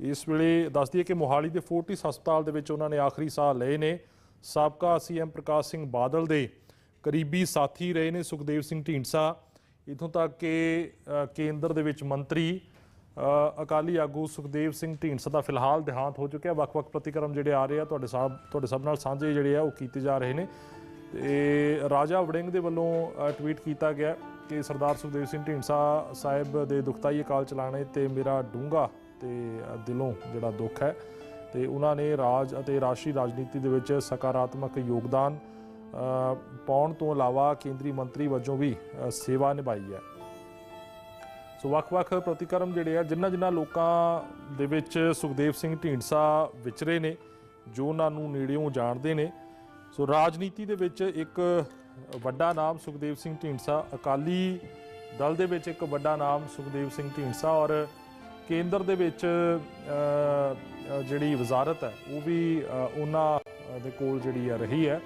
ਇਸ ਵੇਲੇ ਦੱਸ ਦਈਏ ਕਿ ਮੋਹਾਲੀ ਦੇ ਫੋਰਟਿਸ ਹਸਪਤਾਲ ਦੇ ਵਿੱਚ ਉਹਨਾਂ ਨੇ ਆਖਰੀ ਸਾਹ ਲਏ ਨੇ। ਸਾਬਕਾ ਸੀਐਮ ਪ੍ਰਕਾਸ਼ ਸਿੰਘ ਬਾਦਲ ਦੇ ਕਰੀਬੀ ਸਾਥੀ ਰਹੇ ਨੇ ਸੁਖਦੇਵ ਸਿੰਘ ਢੀਂਡਸਾ। ਇਥੋਂ ਤੱਕ ਕਿ ਕੇਂਦਰ ਦੇ ਵਿੱਚ ਮੰਤਰੀ ਅਕਾਲੀ ਆਗੂ ਸੁਖਦੇਵ ਸਿੰਘ ਢੀਂਡਸਾ ਦਾ ਫਿਲਹਾਲ ਦੇਹਾਂਤ ਹੋ ਚੁੱਕਿਆ। ਵੱਖ-ਵੱਖ ਪ੍ਰਤੀਕਰਮ ਜਿਹੜੇ ਆ ਰਹੇ ਆ, ਤੁਹਾਡੇ ਸਾਹਿਬ ਤੁਹਾਡੇ ਸਭ ਨਾਲ ਸਾਂਝੇ ਜਿਹੜੇ ਆ, ਉਹ ਕੀਤੇ ਜਾ ਰਹੇ ਨੇ। ਤੇ ਰਾਜਾ ਵੜਿੰਗ ਦੇ ਵੱਲੋਂ ਟਵੀਟ ਕੀਤਾ ਗਿਆ ਕਿ ਸਰਦਾਰ ਸੁਖਦੇਵ ਸਿੰਘ ਢੀਂਡਸਾ ਸਾਹਿਬ ਦੇ ਦੁਖਦਾਈ ਅਕਾਲ ਚਲਾਣੇ ਤੇ ਮੇਰਾ ਡੂੰਘਾ ਤੇ ਦਿਲੋਂ ਜਿਹੜਾ ਦੁੱਖ ਹੈ ਤੇ ਉਹਨਾਂ ਨੇ ਰਾਜ ਅਤੇ ਰਾਸ਼ਟਰੀ ਰਾਜਨੀਤੀ ਦੇ ਵਿੱਚ ਸਕਾਰਾਤਮਕ ਯੋਗਦਾਨ ਪਾਉਣ ਤੋਂ ਇਲਾਵਾ ਕੇਂਦਰੀ ਮੰਤਰੀ ਵਜੋਂ ਵੀ ਸੇਵਾ ਨਿਭਾਈ ਹੈ। ਸੋ ਵੱਖ-ਵੱਖ ਪ੍ਰਤੀਕਰਮ ਜਿਹੜੇ ਆ, ਜਿੰਨਾ ਜਿੰਨਾ ਲੋਕਾਂ ਦੇ ਵਿੱਚ ਸੁਖਦੇਵ ਸਿੰਘ ਢੀਂਡਸਾ ਵਿਚਰੇ ਨੇ, ਜੋ ਉਹਨਾਂ ਨੂੰ ਨੇੜਿਓਂ ਜਾਣਦੇ ਨੇ ਸੋ ਰਾਜਨੀਤੀ ਦੇ ਵਿੱਚ ਇੱਕ ਵੱਡਾ ਨਾਮ ਸੁਖਦੇਵ ਸਿੰਘ ਢੀਂਡਸਾ, ਅਕਾਲੀ ਦਲ ਦੇ ਵਿੱਚ ਇੱਕ ਵੱਡਾ ਨਾਮ ਸੁਖਦੇਵ ਸਿੰਘ ਢੀਂਡਸਾ ਔਰ ਕੇਂਦਰ ਦੇ ਵਿੱਚ ਜਿਹੜੀ ਵਜ਼ਾਰਤ ਹੈ, ਉਹ ਵੀ ਉਹਨਾਂ ਦੇ ਕੋਲ ਜਿਹੜੀ ਆ ਰਹੀ ਹੈ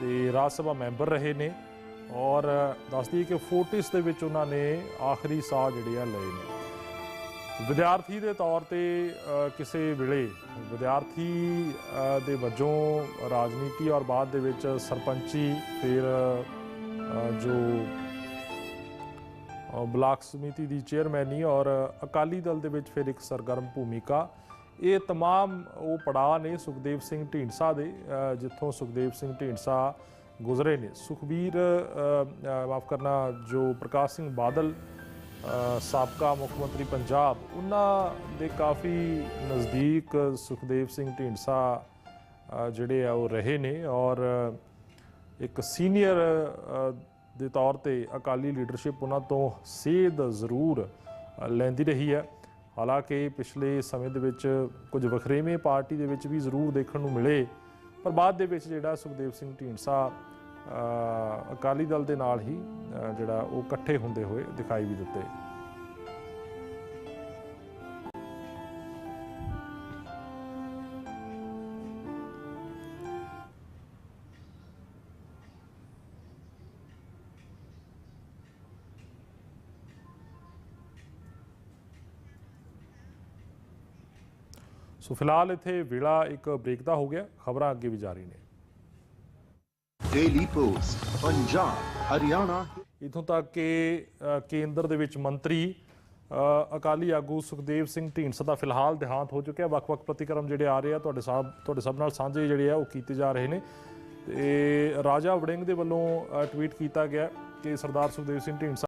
ਤੇ ਰਾਜ ਸਭਾ ਮੈਂਬਰ ਰਹੇ ਨੇ ਔਰ ਦੱਸਦੀ ਕਿ ਫੋਰਟਿਸ ਦੇ ਵਿੱਚ ਉਹਨਾਂ ਨੇ ਆਖਰੀ ਸਾਹ ਜਿਹੜੇ ਆ ਲਏ ਨੇ। ਵਿਦਿਆਰਥੀ ਦੇ ਤੌਰ ਤੇ ਅ, ਕਿਸੇ ਵੇਲੇ ਵਿਦਿਆਰਥੀ ਅ, ਦੇ ਵਜੋਂ ਰਾਜਨੀਤੀ ਔਰ ਬਾਅਦ ਦੇ ਵਿੱਚ ਸਰਪੰਚੀ ਫਿਰ ਅ, ਜੋ ਅ, ਬਲਾਕ ਸਮਿਤੀ ਦੀ ਚੇਅਰਮੈਨੀ ਔਰ ਅਕਾਲੀ ਦਲ ਦੇ ਵਿੱਚ ਫਿਰ ਇੱਕ ਸਰਗਰਮ ਭੂਮਿਕਾ ਇਹ तमाम ਉਹ ਪੜਾਅ ਨੇ ਸੁਖਦੇਵ ਸਿੰਘ ਢੀਂਡਸਾ ਦੇ ਅ, ਜਿੱਥੋਂ ਸੁਖਦੇਵ ਸਿੰਘ ਢੀਂਡਸਾ ਗੁਜ਼ਰੇ ਨੇ ਸੁਖਬੀਰ ਮਾਫ ਕਰਨਾ ਜੋ ਪ੍ਰਕਾਸ਼ ਸਿੰਘ ਬਾਦਲ ਅ, ਸਾਬਕਾ ਮੁੱਖ ਮੰਤਰੀ ਪੰਜਾਬ, ਉਹਨਾਂ ਦੇ ਕਾਫੀ ਨਜ਼ਦੀਕ ਸੁਖਦੇਵ ਸਿੰਘ ਢੀਂਡਸਾ ਜਿਹੜੇ ਆ, ਉਹ ਰਹੇ ਨੇ ਔਰ ਇੱਕ ਸੀਨੀਅਰ ਦੇ ਤੌਰ ਤੇ ਅਕਾਲੀ ਲੀਡਰਸ਼ਿਪ ਉਹਨਾਂ ਤੋਂ ਸੇਧ ਜ਼ਰੂਰ ਲੈਂਦੀ ਰਹੀ ਹੈ। ਹਾਲਾਂਕਿ ਪਿਛਲੇ ਸਮੇਂ ਦੇ ਵਿੱਚ ਕੁਝ ਵਖਰੇਵੇਂ ਪਾਰਟੀ ਦੇ ਵਿੱਚ ਵੀ ਜ਼ਰੂਰ ਦੇਖਣ ਨੂੰ ਮਿਲੇ, ਪਰ ਬਾਅਦ ਦੇ ਵਿੱਚ ਜਿਹੜਾ ਸੁਖਦੇਵ ਸਿੰਘ ਢੀਂਡਸਾ ਅਕਾਲੀ ਦਲ ਦੇ ਨਾਲ ਹੀ ਜਿਹੜਾ ਉਹ ਇਕੱਠੇ ਹੁੰਦੇ ਹੋਏ ਦਿਖਾਈ ਵੀ ਦਿੱਤੇ। ਸੋ ਫਿਲਹਾਲ ਇੱਥੇ ਵੇਲਾ ਇੱਕ ਬ੍ਰੇਕ ਦਾ ਹੋ ਗਿਆ, ਖਬਰਾਂ ਅੱਗੇ ਵੀ ਜਾਰੀ ਨੇ। ਡੇਲੀ ਪੋਸਟ ਪੰਜਾਬ ਹਰਿਆਣਾ ਇਥੋਂ ਤੱਕ ਕਿ ਕੇਂਦਰ ਦੇ ਵਿੱਚ ਮੰਤਰੀ ਅਕਾਲੀ ਆਗੂ ਸੁਖਦੇਵ ਸਿੰਘ ਢੀਂਡਸਾ ਦਾ ਫਿਲਹਾਲ ਦੇਹਾਂਤ ਹੋ ਚੁੱਕਿਆ। ਵੱਖ-ਵੱਖ ਪ੍ਰਤੀਕਰਮ ਜਿਹੜੇ ਆ ਰਹੇ ਆ, ਤੁਹਾਡੇ ਸਾਹਿਬ ਤੁਹਾਡੇ ਸਭ ਨਾਲ ਸਾਂਝੇ ਜਿਹੜੇ ਆ, ਉਹ ਕੀਤੇ ਜਾ ਰਹੇ ਨੇ। ਤੇ ਰਾਜਾ ਵੜਿੰਗ ਦੇ ਵੱਲੋਂ ਟਵੀਟ ਕੀਤਾ ਗਿਆ ਕਿ ਸਰਦਾਰ ਸੁਖਦੇਵ ਸਿੰਘ ਢੀਂਡਸਾ